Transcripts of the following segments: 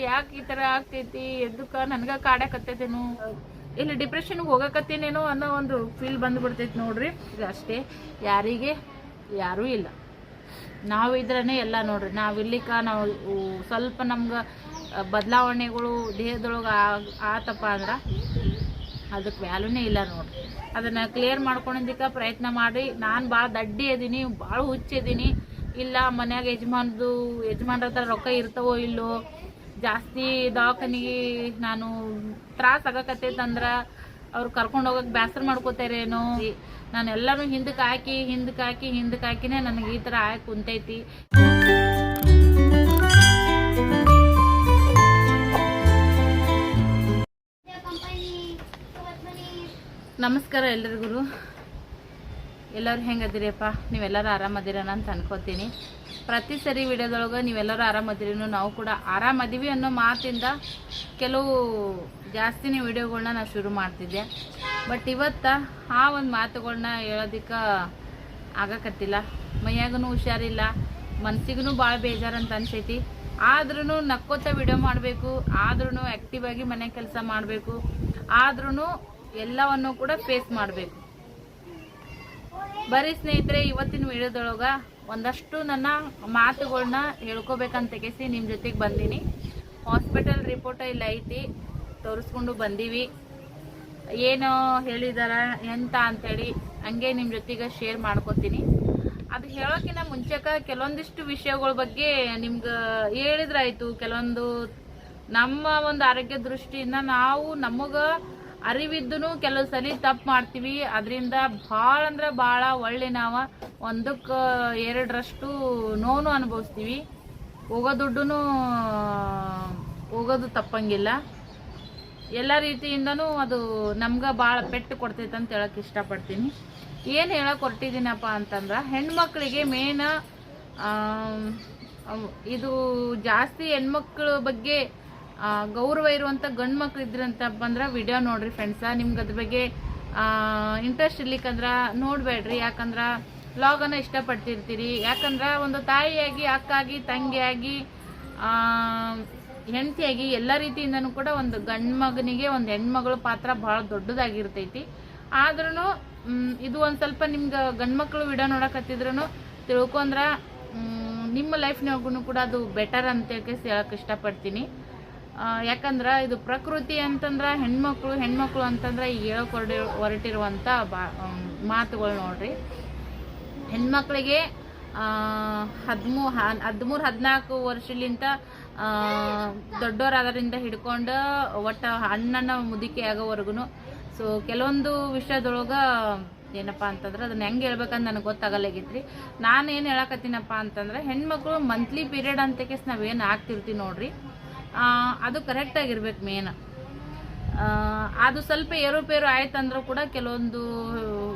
ಯಾಕೆ ಈ ತರ ಆಗ್ತೈತಿ? ಎದಕ್ಕೆ ನನಗೆ ಕಾಡಾಕತ್ತೇನು ಇಲ್ಲಿ ಡಿಪ್ರೆಷನ್ ಹೋಗಕತ್ತೇನೇನೋ ಅನ್ನೋ ಒಂದು ಫೀಲ್ ಬಂದ್ಬಿಡ್ತೈತಿ ನೋಡ್ರಿ. ಇದು ಅಷ್ಟೇ ಯಾರಿಗೆ? ಯಾರೂ ಇಲ್ಲ. ನಾವು ಇದ್ರೇ ಎಲ್ಲ ನೋಡ್ರಿ. ನಾವು ಇಲ್ಲಿಕ ನಾವು ಸ್ವಲ್ಪ ನಮ್ಗೆ ಬದಲಾವಣೆಗಳು ದೇಹದೊಳಗೆ ಆತಪ್ಪ ಅಂದ್ರೆ ಅದಕ್ಕೆ ವ್ಯಾಲ್ಯೂನೇ ಇಲ್ಲ ನೋಡ್ರಿ. ಅದನ್ನು ಕ್ಲಿಯರ್ ಮಾಡ್ಕೊಂಡಿದ್ದಕ್ಕೆ ಪ್ರಯತ್ನ ಮಾಡಿ ನಾನು ಭಾಳ ದಡ್ಡಿ ಅದೀನಿ ಭಾಳ ಹುಚ್ಚಿದ್ದೀನಿ ಇಲ್ಲ ಮನ್ಯಾಗ ಯಜಮಾನ್ದು ಯಜಮಾನ್ರ ಹತ್ರ ರೊಕ್ಕ ಇರ್ತಾವೋ ಇಲ್ಲೋ? ಜಾಸ್ತಿ ದವಾಖಾನಿಗೆ ನಾನು ತ್ರಾಸ ಆಗಕತ್ತೈತಂದ್ರೆ ಅವ್ರು ಕರ್ಕೊಂಡು ಹೋಗಕ್ಕೆ ಬೇಸರ ಮಾಡ್ಕೋತಾರೇನೋ ನಾನು ಎಲ್ಲರೂ ಹಿಂದಕ್ಕೆ ಹಾಕಿ ಹಿಂದಕ್ಕೆ ಹಾಕಿ ಹಿಂದಕ್ಕೆ ಹಾಕಿನೇ ನನಗೆ ಈ ಥರ ಆಗಿ ಕುಂತೈತಿ. ನಮಸ್ಕಾರ ಎಲ್ರಿಗೂ. ಎಲ್ಲರೂ ಹೆಂಗದಿರಿಯಪ್ಪ ನೀವೆಲ್ಲರೂ ಆರಾಮದಿರೋಣ ಅಂತ ಅನ್ಕೋತೀನಿ. ಪ್ರತಿ ಸರಿ ವಿಡಿಯೋದೊಳಗೆ ನೀವೆಲ್ಲರೂ ಆರಾಮದಿರಿನೂ ನಾವು ಕೂಡ ಆರಾಮದೀವಿ ಅನ್ನೋ ಮಾತಿಂದ ಕೆಲವು ಜಾಸ್ತಿನೇ ವಿಡಿಯೋಗಳನ್ನ ನಾನು ಶುರು ಮಾಡ್ತಿದ್ದೆ. ಬಟ್ ಇವತ್ತು ಆ ಒಂದು ಮಾತುಗಳನ್ನ ಹೇಳೋದಕ್ಕೆ ಆಗಕತ್ತಿಲ್ಲ. ಮೈಯಾಗೂ ಹುಷಾರಿಲ್ಲ. ಮನ್ಸಿಗೂ ಭಾಳ ಬೇಜಾರಂತ ಅನ್ಸೈತಿ. ಆದ್ರೂ ನಕ್ಕೋತ ವಿಡಿಯೋ ಮಾಡಬೇಕು. ಆದ್ರೂ ಆ್ಯಕ್ಟಿವ್ ಆಗಿ ಮನೆ ಕೆಲಸ ಮಾಡಬೇಕು. ಆದ್ರೂ ಎಲ್ಲವನ್ನು ಕೂಡ ಫೇಸ್ ಮಾಡಬೇಕು. ಬರೀ ಸ್ನೇಹಿತರೆ, ಇವತ್ತಿನ ವಿಡಿಯೋದೊಳಗ ಒಂದಷ್ಟು ನನ್ನ ಮಾತುಗಳನ್ನ ಹೇಳ್ಕೋಬೇಕಂತ ತೆಗೆಸಿ ನಿಮ್ಮ ಜೊತೆಗೆ ಬಂದೀನಿ. ಹಾಸ್ಪಿಟಲ್ ರಿಪೋರ್ಟ್ ಇಲ್ಲ ಐತಿ, ತೋರಿಸ್ಕೊಂಡು ಬಂದೀವಿ. ಏನು ಹೇಳಿದಾರ ಎಂತ ಅಂತೇಳಿ ಹಂಗೆ ನಿಮ್ಮ ಜೊತೆಗೆ ಶೇರ್ ಮಾಡ್ಕೊತೀನಿ. ಅದು ಹೇಳೋಕ್ಕಿಂತ ಮುಂಚೆಕ ಕೆಲವೊಂದಿಷ್ಟು ವಿಷಯಗಳ ಬಗ್ಗೆ ನಿಮ್ಗೆ ಹೇಳಿದ್ರಾಯ್ತು. ಕೆಲವೊಂದು ನಮ್ಮ ಒಂದು ಆರೋಗ್ಯ ದೃಷ್ಟಿಯಿಂದ ನಾವು ನಮಗ ಅರಿವಿದ್ದೂ ಕೆಲವು ಸಲ ತಪ್ಪು ಮಾಡ್ತೀವಿ. ಅದರಿಂದ ಭಾಳ ಅಂದ್ರೆ ಭಾಳ ಒಳ್ಳೆ ನಾವು ಒಂದಕ್ಕೆ ಎರಡರಷ್ಟು ನೋವು ಅನುಭವಿಸ್ತೀವಿ. ಹೋಗೋ ದುಡ್ಡು ಹೋಗೋದು ತಪ್ಪಂಗಿಲ್ಲ. ಎಲ್ಲ ರೀತಿಯಿಂದನೂ ಅದು ನಮ್ಗೆ ಭಾಳ ಪೆಟ್ಟು ಕೊಡ್ತೈತೆ ಅಂತ ಹೇಳಕ್ಕೆ ಇಷ್ಟಪಡ್ತೀನಿ. ಏನು ಹೇಳಕ್ಕೆ ಹೊರಟಿದ್ದೀನಪ್ಪ ಅಂತಂದ್ರೆ, ಹೆಣ್ಮಕ್ಳಿಗೆ ಮೇನ್ ಇದು ಜಾಸ್ತಿ ಹೆಣ್ಮಕ್ಳ ಬಗ್ಗೆ ಗೌರವ ಇರುವಂಥ ಗಂಡು ಮಕ್ಳು ಇದ್ರಂತ ಬಂದ್ರೆ ವಿಡಿಯೋ ನೋಡ್ರಿ ಫ್ರೆಂಡ್ಸ ನಿಮ್ಗೆ ಅದ್ರ ಬಗ್ಗೆ ಇಂಟ್ರೆಸ್ಟ್ ಇರ್ಲಿಕ್ಕಂದ್ರೆ ನೋಡಬೇಡ್ರಿ. ಯಾಕಂದ್ರೆ ವ್ಲಾಗನ್ನು ಇಷ್ಟಪಡ್ತಿರ್ತೀರಿ. ಯಾಕಂದ್ರೆ ಒಂದು ತಾಯಿಯಾಗಿ, ಅಕ್ಕಾಗಿ, ತಂಗಿಯಾಗಿ ಹೆಂಡತಿಯಾಗಿ ಎಲ್ಲ ರೀತಿಯಿಂದನೂ ಕೂಡ ಒಂದು ಗಂಡು ಮಗನಿಗೆ ಒಂದು ಹೆಣ್ಮಗಳ ಪಾತ್ರ ಭಾಳ ದೊಡ್ಡದಾಗಿರ್ತೈತಿ. ಆದ್ರೂ ಇದು ಒಂದು ಸ್ವಲ್ಪ ನಿಮ್ಗೆ ಗಂಡು ಮಕ್ಕಳು ವಿಡಿಯೋ ನೋಡಕತ್ತಿದ್ರು ತಿಳ್ಕೊಂಡ್ರೆ ನಿಮ್ಮ ಲೈಫ್ನಾಗೂ ಕೂಡ ಅದು ಬೆಟರ್ ಅಂತ ಹೇಳಕ್ಕೆ ಇಷ್ಟಪಡ್ತೀನಿ. ಯಾಕಂದ್ರೆ ಇದು ಪ್ರಕೃತಿ ಅಂತಂದ್ರೆ ಹೆಣ್ಮಕ್ಳು ಹೆಣ್ಮಕ್ಳು ಅಂತಂದ್ರೆ ಈಗ ಹೇಳಕ್ ಹೊರಡಿ ಹೊರಟಿರುವಂಥ ಬಾ ಮಾತುಗಳು ನೋಡ್ರಿ. ಹೆಣ್ಮಕ್ಳಿಗೆ ಹದಿಮೂ ಹದಿಮೂರು, ಹದಿನಾಲ್ಕು ವರ್ಷಲಿಂತ ದೊಡ್ಡವರಾದ್ರಿಂದ ಹಿಡ್ಕೊಂಡು ಒಟ್ಟು ಅಣ್ಣನ ಮುದುಕಿ ಆಗೋವರೆಗೂ ಸೊ ಕೆಲವೊಂದು ವಿಷಯದೊಳಗೆ ಏನಪ್ಪ ಅಂತಂದ್ರೆ ಅದನ್ನ ಹೆಂಗೆ ಹೇಳ್ಬೇಕಂತ ನನಗೆ ಗೊತ್ತಾಗಲ್ಲಾಗೈತ್ರಿ. ನಾನು ಏನು ಹೇಳಕತ್ತೀನಪ್ಪ ಅಂತಂದ್ರೆ ಹೆಣ್ಮಕ್ಳು ಮಂತ್ಲಿ ಪೀರಿಯಡ್ ಅಂತಕ್ಕೆ ನಾವೇನು ಆಗ್ತಿರ್ತೀವಿ ನೋಡ್ರಿ. ಅದು ಕರೆಕ್ಟಾಗಿರ್ಬೇಕು ಮೇನ್ ಅದು ಸ್ವಲ್ಪ ಏರುಪೇರು ಆಯ್ತಂದ್ರೂ ಕೂಡ ಕೆಲವೊಂದು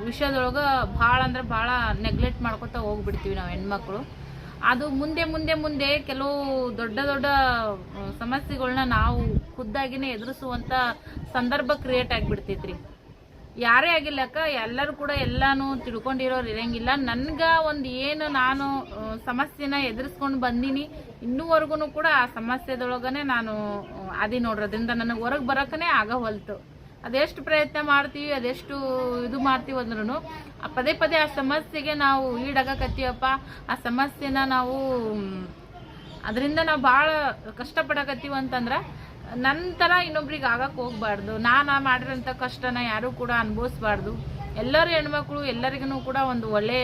ವಿಷಯದೊಳಗೆ ಭಾಳ ಅಂದ್ರೆ ಭಾಳ ನೆಗ್ಲೆಕ್ಟ್ ಮಾಡ್ಕೊತಾ ಹೋಗ್ಬಿಡ್ತೀವಿ ನಾವು ಹೆಣ್ಮಕ್ಳು. ಅದು ಮುಂದೆ ಮುಂದೆ ಮುಂದೆ ಕೆಲವು ದೊಡ್ಡ ದೊಡ್ಡ ಸಮಸ್ಯೆಗಳನ್ನ ಸಮಸ್ಯೆಗಳ್ನ ನಾವು ಖುದ್ದಾಗಿನೇ ಎದುರಿಸುವಂಥ ಸಂದರ್ಭ ಕ್ರಿಯೇಟ್ ಆಗಿಬಿಡ್ತೈತ್ರಿ. ಯಾರೇ ಆಗಿಲ್ಲಕ್ಕ ಎಲ್ಲರೂ ಕೂಡ ಎಲ್ಲಾನು ತಿಳ್ಕೊಂಡಿರೋರು ಇರಂಗಿಲ್ಲ. ನನ್ಗ ಒಂದು ಏನು ನಾನು ಸಮಸ್ಯೆನ ಎದುರಿಸ್ಕೊಂಡು ಬಂದೀನಿ. ಇನ್ನೂವರೆಗೂ ಕೂಡ ಆ ಸಮಸ್ಯೆದೊಳಗನೆ ನಾನು ಅದಿ ನೋಡ್ರದ್ರಿಂದ ನನಗೆ ಹೊರಗೆ ಆಗ ಆಗವಲ್ತು ಅದೆಷ್ಟು ಪ್ರಯತ್ನ ಮಾಡ್ತೀವಿ, ಅದೆಷ್ಟು ಇದು ಮಾಡ್ತೀವಿ ಅಂದ್ರೂ ಪದೇ ಪದೇ ಆ ಸಮಸ್ಯೆಗೆ ನಾವು ಈಡಾಗಕತ್ತೀವಪ್ಪ. ಆ ಸಮಸ್ಯೆನ ನಾವು, ಅದರಿಂದ ನಾವು ಭಾಳ ಕಷ್ಟಪಡಕತ್ತೀವಿ ಅಂತಂದ್ರೆ ನಂತರ ಇನ್ನೊಬ್ರಿಗೆ ಆಗಕ್ಕೆ ಹೋಗ್ಬಾರ್ದು. ನಾನು ಮಾಡಿರೋಂಥ ಕಷ್ಟನ ಯಾರೂ ಕೂಡ ಅನುಭವಿಸ್ಬಾರ್ದು. ಎಲ್ಲರೂ ಹೆಣ್ಮಕ್ಳು ಎಲ್ಲರಿಗೂ ಕೂಡ ಒಂದು ಒಳ್ಳೆ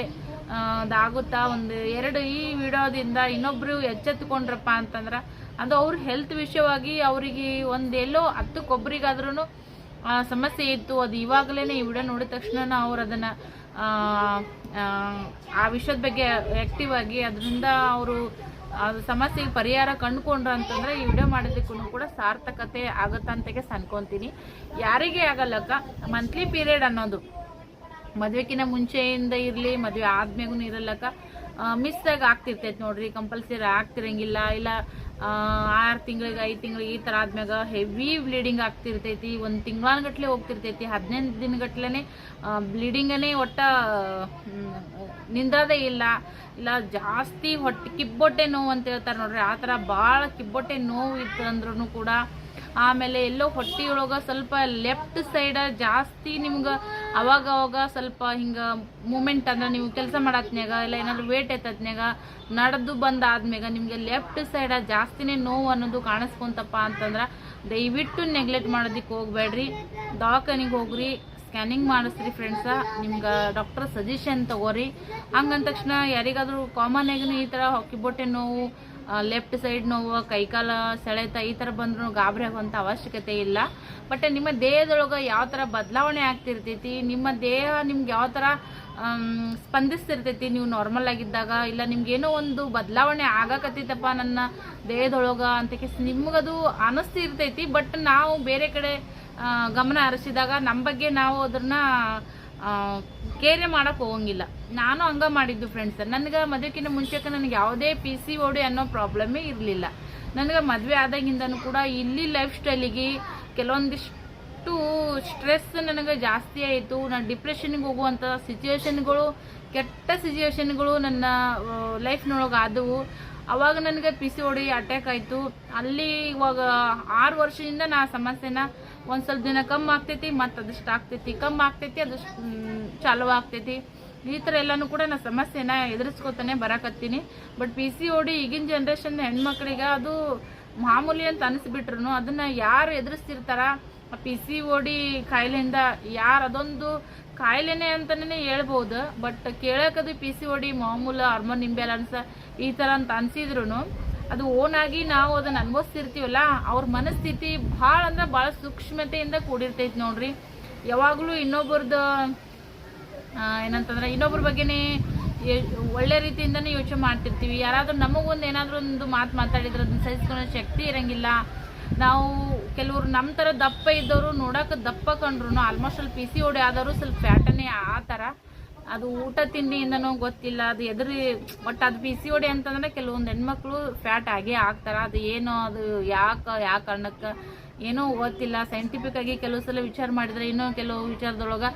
ಇದಾಗುತ್ತಾ ಒಂದು ಎರಡು ಈ ವಿಡಿಯೋದಿಂದ ಇನ್ನೊಬ್ರು ಎಚ್ಚೆತ್ಕೊಂಡ್ರಪ್ಪ ಅಂತಂದ್ರೆ ಅದು ಅವ್ರ ಹೆಲ್ತ್ ವಿಷಯವಾಗಿ ಅವರಿಗೆ ಒಂದು ಎಲ್ಲೋ ಹತ್ತಕ್ಕೊಬ್ರಿಗಾದ್ರೂ ಸಮಸ್ಯೆ ಇತ್ತು. ಅದು ಇವಾಗಲೇ ಈ ವಿಡಿಯೋ ನೋಡಿದ ತಕ್ಷಣ ಅವ್ರು ಅದನ್ನು, ಆ ವಿಷಯದ ಬಗ್ಗೆ ಆ್ಯಕ್ಟಿವ್ ಆಗಿ ಅದರಿಂದ ಅವರು ಅದು ಸಮಸ್ಯೆಗೆ ಪರಿಹಾರ ಕಂಡುಕೊಂಡ್ರ ಅಂತಂದ್ರೆ ಈ ವಿಡಿಯೋ ಮಾಡೋದಕ್ಕೂ ಕೂಡ ಸಾರ್ಥಕತೆ ಆಗುತ್ತೆ ಅಂತ ಅನ್ಕೊಂತೀನಿ. ಯಾರಿಗೆ ಆಗಲ್ಲಕ್ಕ ಮಂತ್ಲಿ ಪೀರಿಯಡ್ ಅನ್ನೋದು. ಮದುವೆಕಿನ ಮುಂಚೆಯಿಂದ ಇರಲಿ, ಮದುವೆ ಆದ್ಮೇಗೂ ಇರಲ್ಲಕ್ಕ ಮಿಸ್ ಆಗಿ ಆಗ್ತಿರ್ತೈತಿ ನೋಡ್ರಿ ಕಂಪಲ್ಸರಿ ಆಗ್ತಿರಂಗಿಲ್ಲ, ಇಲ್ಲ ಆರು ತಿಂಗಳಿಗೆ, ಐದು ತಿಂಗಳಿಗೆ ಈ ಥರ ಆದ್ಮ್ಯಾಗ ಹೆವಿ ಬ್ಲೀಡಿಂಗ್ ಆಗ್ತಿರ್ತೈತಿ. ಒಂದು ತಿಂಗಳಾನ್ಗಟ್ಲೆ ಹೋಗ್ತಿರ್ತೈತಿ ಹದಿನೈದು ದಿನಗಟ್ಲೆ ಬ್ಲೀಡಿಂಗನೇ ಒಟ್ಟ ನಿಂದದೇ ಇಲ್ಲ. ಇಲ್ಲ, ಜಾಸ್ತಿ ಹೊಟ್ಟೆ ಕಿಬ್ಬೊಟ್ಟೆ ನೋವು ಅಂತ ಹೇಳ್ತಾರೆ ನೋಡ್ರಿ. ಆ ಥರ ಭಾಳ ಕಿಬ್ಬೊಟ್ಟೆ ನೋವು ಇತ್ತು ಅಂದ್ರೂ ಕೂಡ ಆಮೇಲೆ ಎಲ್ಲೋ ಹೊಟ್ಟೆಯೊಳಗೆ ಸ್ವಲ್ಪ ಲೆಫ್ಟ್ ಸೈಡ ಜಾಸ್ತಿ ನಿಮ್ಗೆ ಅವಾಗ ಅವಾಗ ಸ್ವಲ್ಪ ಹಿಂಗೆ ಮೂಮೆಂಟ್ ಅಂದ್ರೆ ನೀವು ಕೆಲಸ ಮಾಡತ್ನ್ಯಾಗ ಇಲ್ಲ ಏನಾದ್ರು ವೇಟ್ ಎತ್ತತ್ನ್ಯಾಗ ನಡೆದು ಬಂದಾದ್ಮ್ಯಾಗ ನಿಮಗೆ ಲೆಫ್ಟ್ ಸೈಡ ಜಾಸ್ತಿನೇ ನೋವು ಅನ್ನೋದು ಕಾಣಿಸ್ಕೊಂತಪ್ಪ ಅಂತಂದ್ರೆ ದಯವಿಟ್ಟು ನೆಗ್ಲೆಕ್ಟ್ ಮಾಡೋದಕ್ಕೆ ಹೋಗ್ಬೇಡ್ರಿ. ದವಾಖಾನಿಗೆ ಹೋಗ್ರಿ ಸ್ಕ್ಯಾನಿಂಗ್ ಮಾಡಿಸ್ರಿ ಫ್ರೆಂಡ್ಸ ನಿಮ್ಗೆ ಡಾಕ್ಟರ್ ಸಜೆಷನ್ ತಗೋರಿ. ಹಂಗಂದ ತಕ್ಷಣ ಯಾರಿಗಾದರೂ ಕಾಮನ್ ಆಗಿ ಈ ಥರ ಬೊಟ್ಟೆ ನೋವು ಲೆಫ್ಟ್ ಸೈಡ್ ನೋವು, ಕೈಕಾಲ ಸೆಳೆತ, ಈ ಥರ ಬಂದ್ರೂ ಗಾಬರಿ ಆಗುವಂಥ ಅವಶ್ಯಕತೆ ಇಲ್ಲ. ಬಟ್ ನಿಮ್ಮ ದೇಹದೊಳಗೆ ಯಾವ ಥರ ಬದಲಾವಣೆ ಆಗ್ತಿರ್ತೈತಿ, ನಿಮ್ಮ ದೇಹ ನಿಮ್ಗೆ ಯಾವ ಥರ ಸ್ಪಂದಿಸ್ತಿರ್ತೈತಿ, ನೀವು ನಾರ್ಮಲ್ ಆಗಿದ್ದಾಗ, ಇಲ್ಲ ನಿಮ್ಗೇನೋ ಒಂದು ಬದಲಾವಣೆ ಆಗಕತ್ತೈತಪ್ಪ ನನ್ನ ದೇಹದೊಳಗೆ ಅಂತ ಕೇಸ್ ನಿಮ್ಗದು ಅನಿಸ್ತಿರ್ತೈತಿ ಬಟ್ ನಾವು ಬೇರೆ ಕಡೆ ಗಮನ ಹರಿಸಿದಾಗ ನಮ್ಮ ಬಗ್ಗೆ ನಾವು ಅದನ್ನ ಕೇರೆ ಮಾಡಕ್ ಹೋಗಂಗಿಲ್ಲ. ನಾನು ಹಂಗ ಮಾಡಿದ್ದು ಫ್ರೆಂಡ್ಸ್ ನನಗೆ ಮದುವೆಕ್ಕಿಂತ ಮುಂಚೆಕ್ಕೆ ನನಗೆ ಯಾವುದೇ ಪಿ ಸಿ ಓಡಿ ಅನ್ನೋ ಪ್ರಾಬ್ಲಮ್ಮೇ ಇರಲಿಲ್ಲ. ನನಗೆ ಮದುವೆ ಆದಾಗಿಂದನೂ ಕೂಡ ಇಲ್ಲಿ ಲೈಫ್ ಸ್ಟೈಲಿಗೆ ಕೆಲವೊಂದಿಷ್ಟು ಸ್ಟ್ರೆಸ್ ನನಗೆ ಜಾಸ್ತಿ ಆಯಿತು. ನಾನು ಡಿಪ್ರೆಷನ್ಗೆ ಹೋಗುವಂಥ ಸಿಚುವೇಶನ್ಗಳು ಕೆಟ್ಟ ಸಿಚುವೇಶನ್ಗಳು ನನ್ನ ಲೈಫ್ನೊಳಗೆ ಆದವು. ಅವಾಗ ನನಗೆ ಪಿ ಸಿ ಓಡಿ ಅಟ್ಯಾಕ್ ಆಯಿತು. ಅಲ್ಲಿ ಇವಾಗ ಆರು ವರ್ಷದಿಂದ ನಾ ಸಮಸ್ಯೆನ ಒಂದು ಸ್ವಲ್ಪ ದಿನ ಕಮ್ಮಿ ಆಗ್ತೈತಿ, ಮತ್ತು ಅದಷ್ಟು ಆಗ್ತೈತಿ. ಕಮ್ಮಿ ಆಗ್ತೈತಿ, ಅದಷ್ಟು ಚಾಲು ಆಗ್ತೈತಿ. ಈ ಥರ ಎಲ್ಲನೂ ಕೂಡ ನಾನು ಸಮಸ್ಯೆನ ಎದುರಿಸ್ಕೊತಾನೆ ಬರಾಕತ್ತೀನಿ. But P C O D ಈಗಿನ ಜನ್ರೇಷನ್ ಹೆಣ್ಮಕ್ಳಿಗೆ ಅದು ಮಾಮೂಲಿ ಅಂತ ಅನಿಸ್ಬಿಟ್ರು ಅದನ್ನ ಯಾರು ಎದುರಿಸ್ತಿರ್ತಾರ? ಪಿ ಸಿ ಓಡಿ ಕಾಯಿಲೆಯಿಂದ ಯಾರು ಅದೊಂದು ಕಾಯಿಲೆನೇ ಅಂತಲೇ ಹೇಳ್ಬೋದು. ಬಟ್ ಕೇಳಕ್ಕದು ಪಿ ಸಿ ಓಡಿ ಮಾಮೂಲು ಹಾರ್ಮೋನ್ ಇಂಬ್ಯಾಲೆನ್ಸ್ ಈ ಥರ ಅಂತ ಅನ್ಸಿದ್ರು ಅದು ಓನ್ ಆಗಿ ನಾವು ಅದನ್ನ ಅನುಭವಿಸ್ತಿರ್ತೀವಲ್ಲ, ಅವ್ರ ಮನಸ್ಥಿತಿ ಭಾಳ ಅಂದ್ರೆ ಭಾಳ ಸೂಕ್ಷ್ಮತೆಯಿಂದ ಕೂಡಿರ್ತೈತಿ ನೋಡ್ರಿ. ಯಾವಾಗಲೂ ಇನ್ನೊಬ್ಬರದು ಏನಂತಂದ್ರೆ ಇನ್ನೊಬ್ಬರ ಬಗ್ಗೆನೇ ಒಳ್ಳೆ ರೀತಿಯಿಂದನೇ ಯೋಚನೆ ಮಾಡ್ತಿರ್ತೀವಿ. ಯಾರಾದರೂ ನಮಗೊಂದು ಏನಾದರೂ ಒಂದು ಮಾತು ಮಾತಾಡಿದ್ರೆ ಅದನ್ನ ಸಹಿಸ್ಕೊಳ್ಳೋ ಶಕ್ತಿ ಇರಂಗಿಲ್ಲ. ನಾವು ಕೆಲವರು ನಮ್ಮ ಥರ ದಪ್ಪ ಇದ್ದವರು ನೋಡೋಕೆ ದಪ್ಪ ಕಂಡ್ರು ಆಲ್ಮೋಸ್ಟ್ ಅಲ್ಲಿ ಪಿ ಸಿ ಓಡಿ ಆದವರು ಸ್ವಲ್ಪ ಫ್ಯಾಟನೇ ಆ ಥರ ಅದು ಊಟ ತಿಂಡಿಯಿಂದನೂ ಗೊತ್ತಿಲ್ಲ, ಅದು ಎದುರು ಬಟ್ ಅದು ಪಿ ಸಿ ಅಂತಂದ್ರೆ ಕೆಲವೊಂದು ಹೆಣ್ಮಕ್ಳು ಫ್ಯಾಟ್ ಆಗೇ ಆಗ್ತಾರೆ. ಅದು ಏನು ಅದು ಯಾಕೆ ಯಾವ ಕಾರಣಕ್ಕೆ ಏನೋ ಗೊತ್ತಿಲ್ಲ. ಸೈಂಟಿಫಿಕ್ ಆಗಿ ಕೆಲವು ಸಲ ವಿಚಾರ ಮಾಡಿದ್ರೆ ಇನ್ನೂ ಕೆಲವು ವಿಚಾರದೊಳಗೆ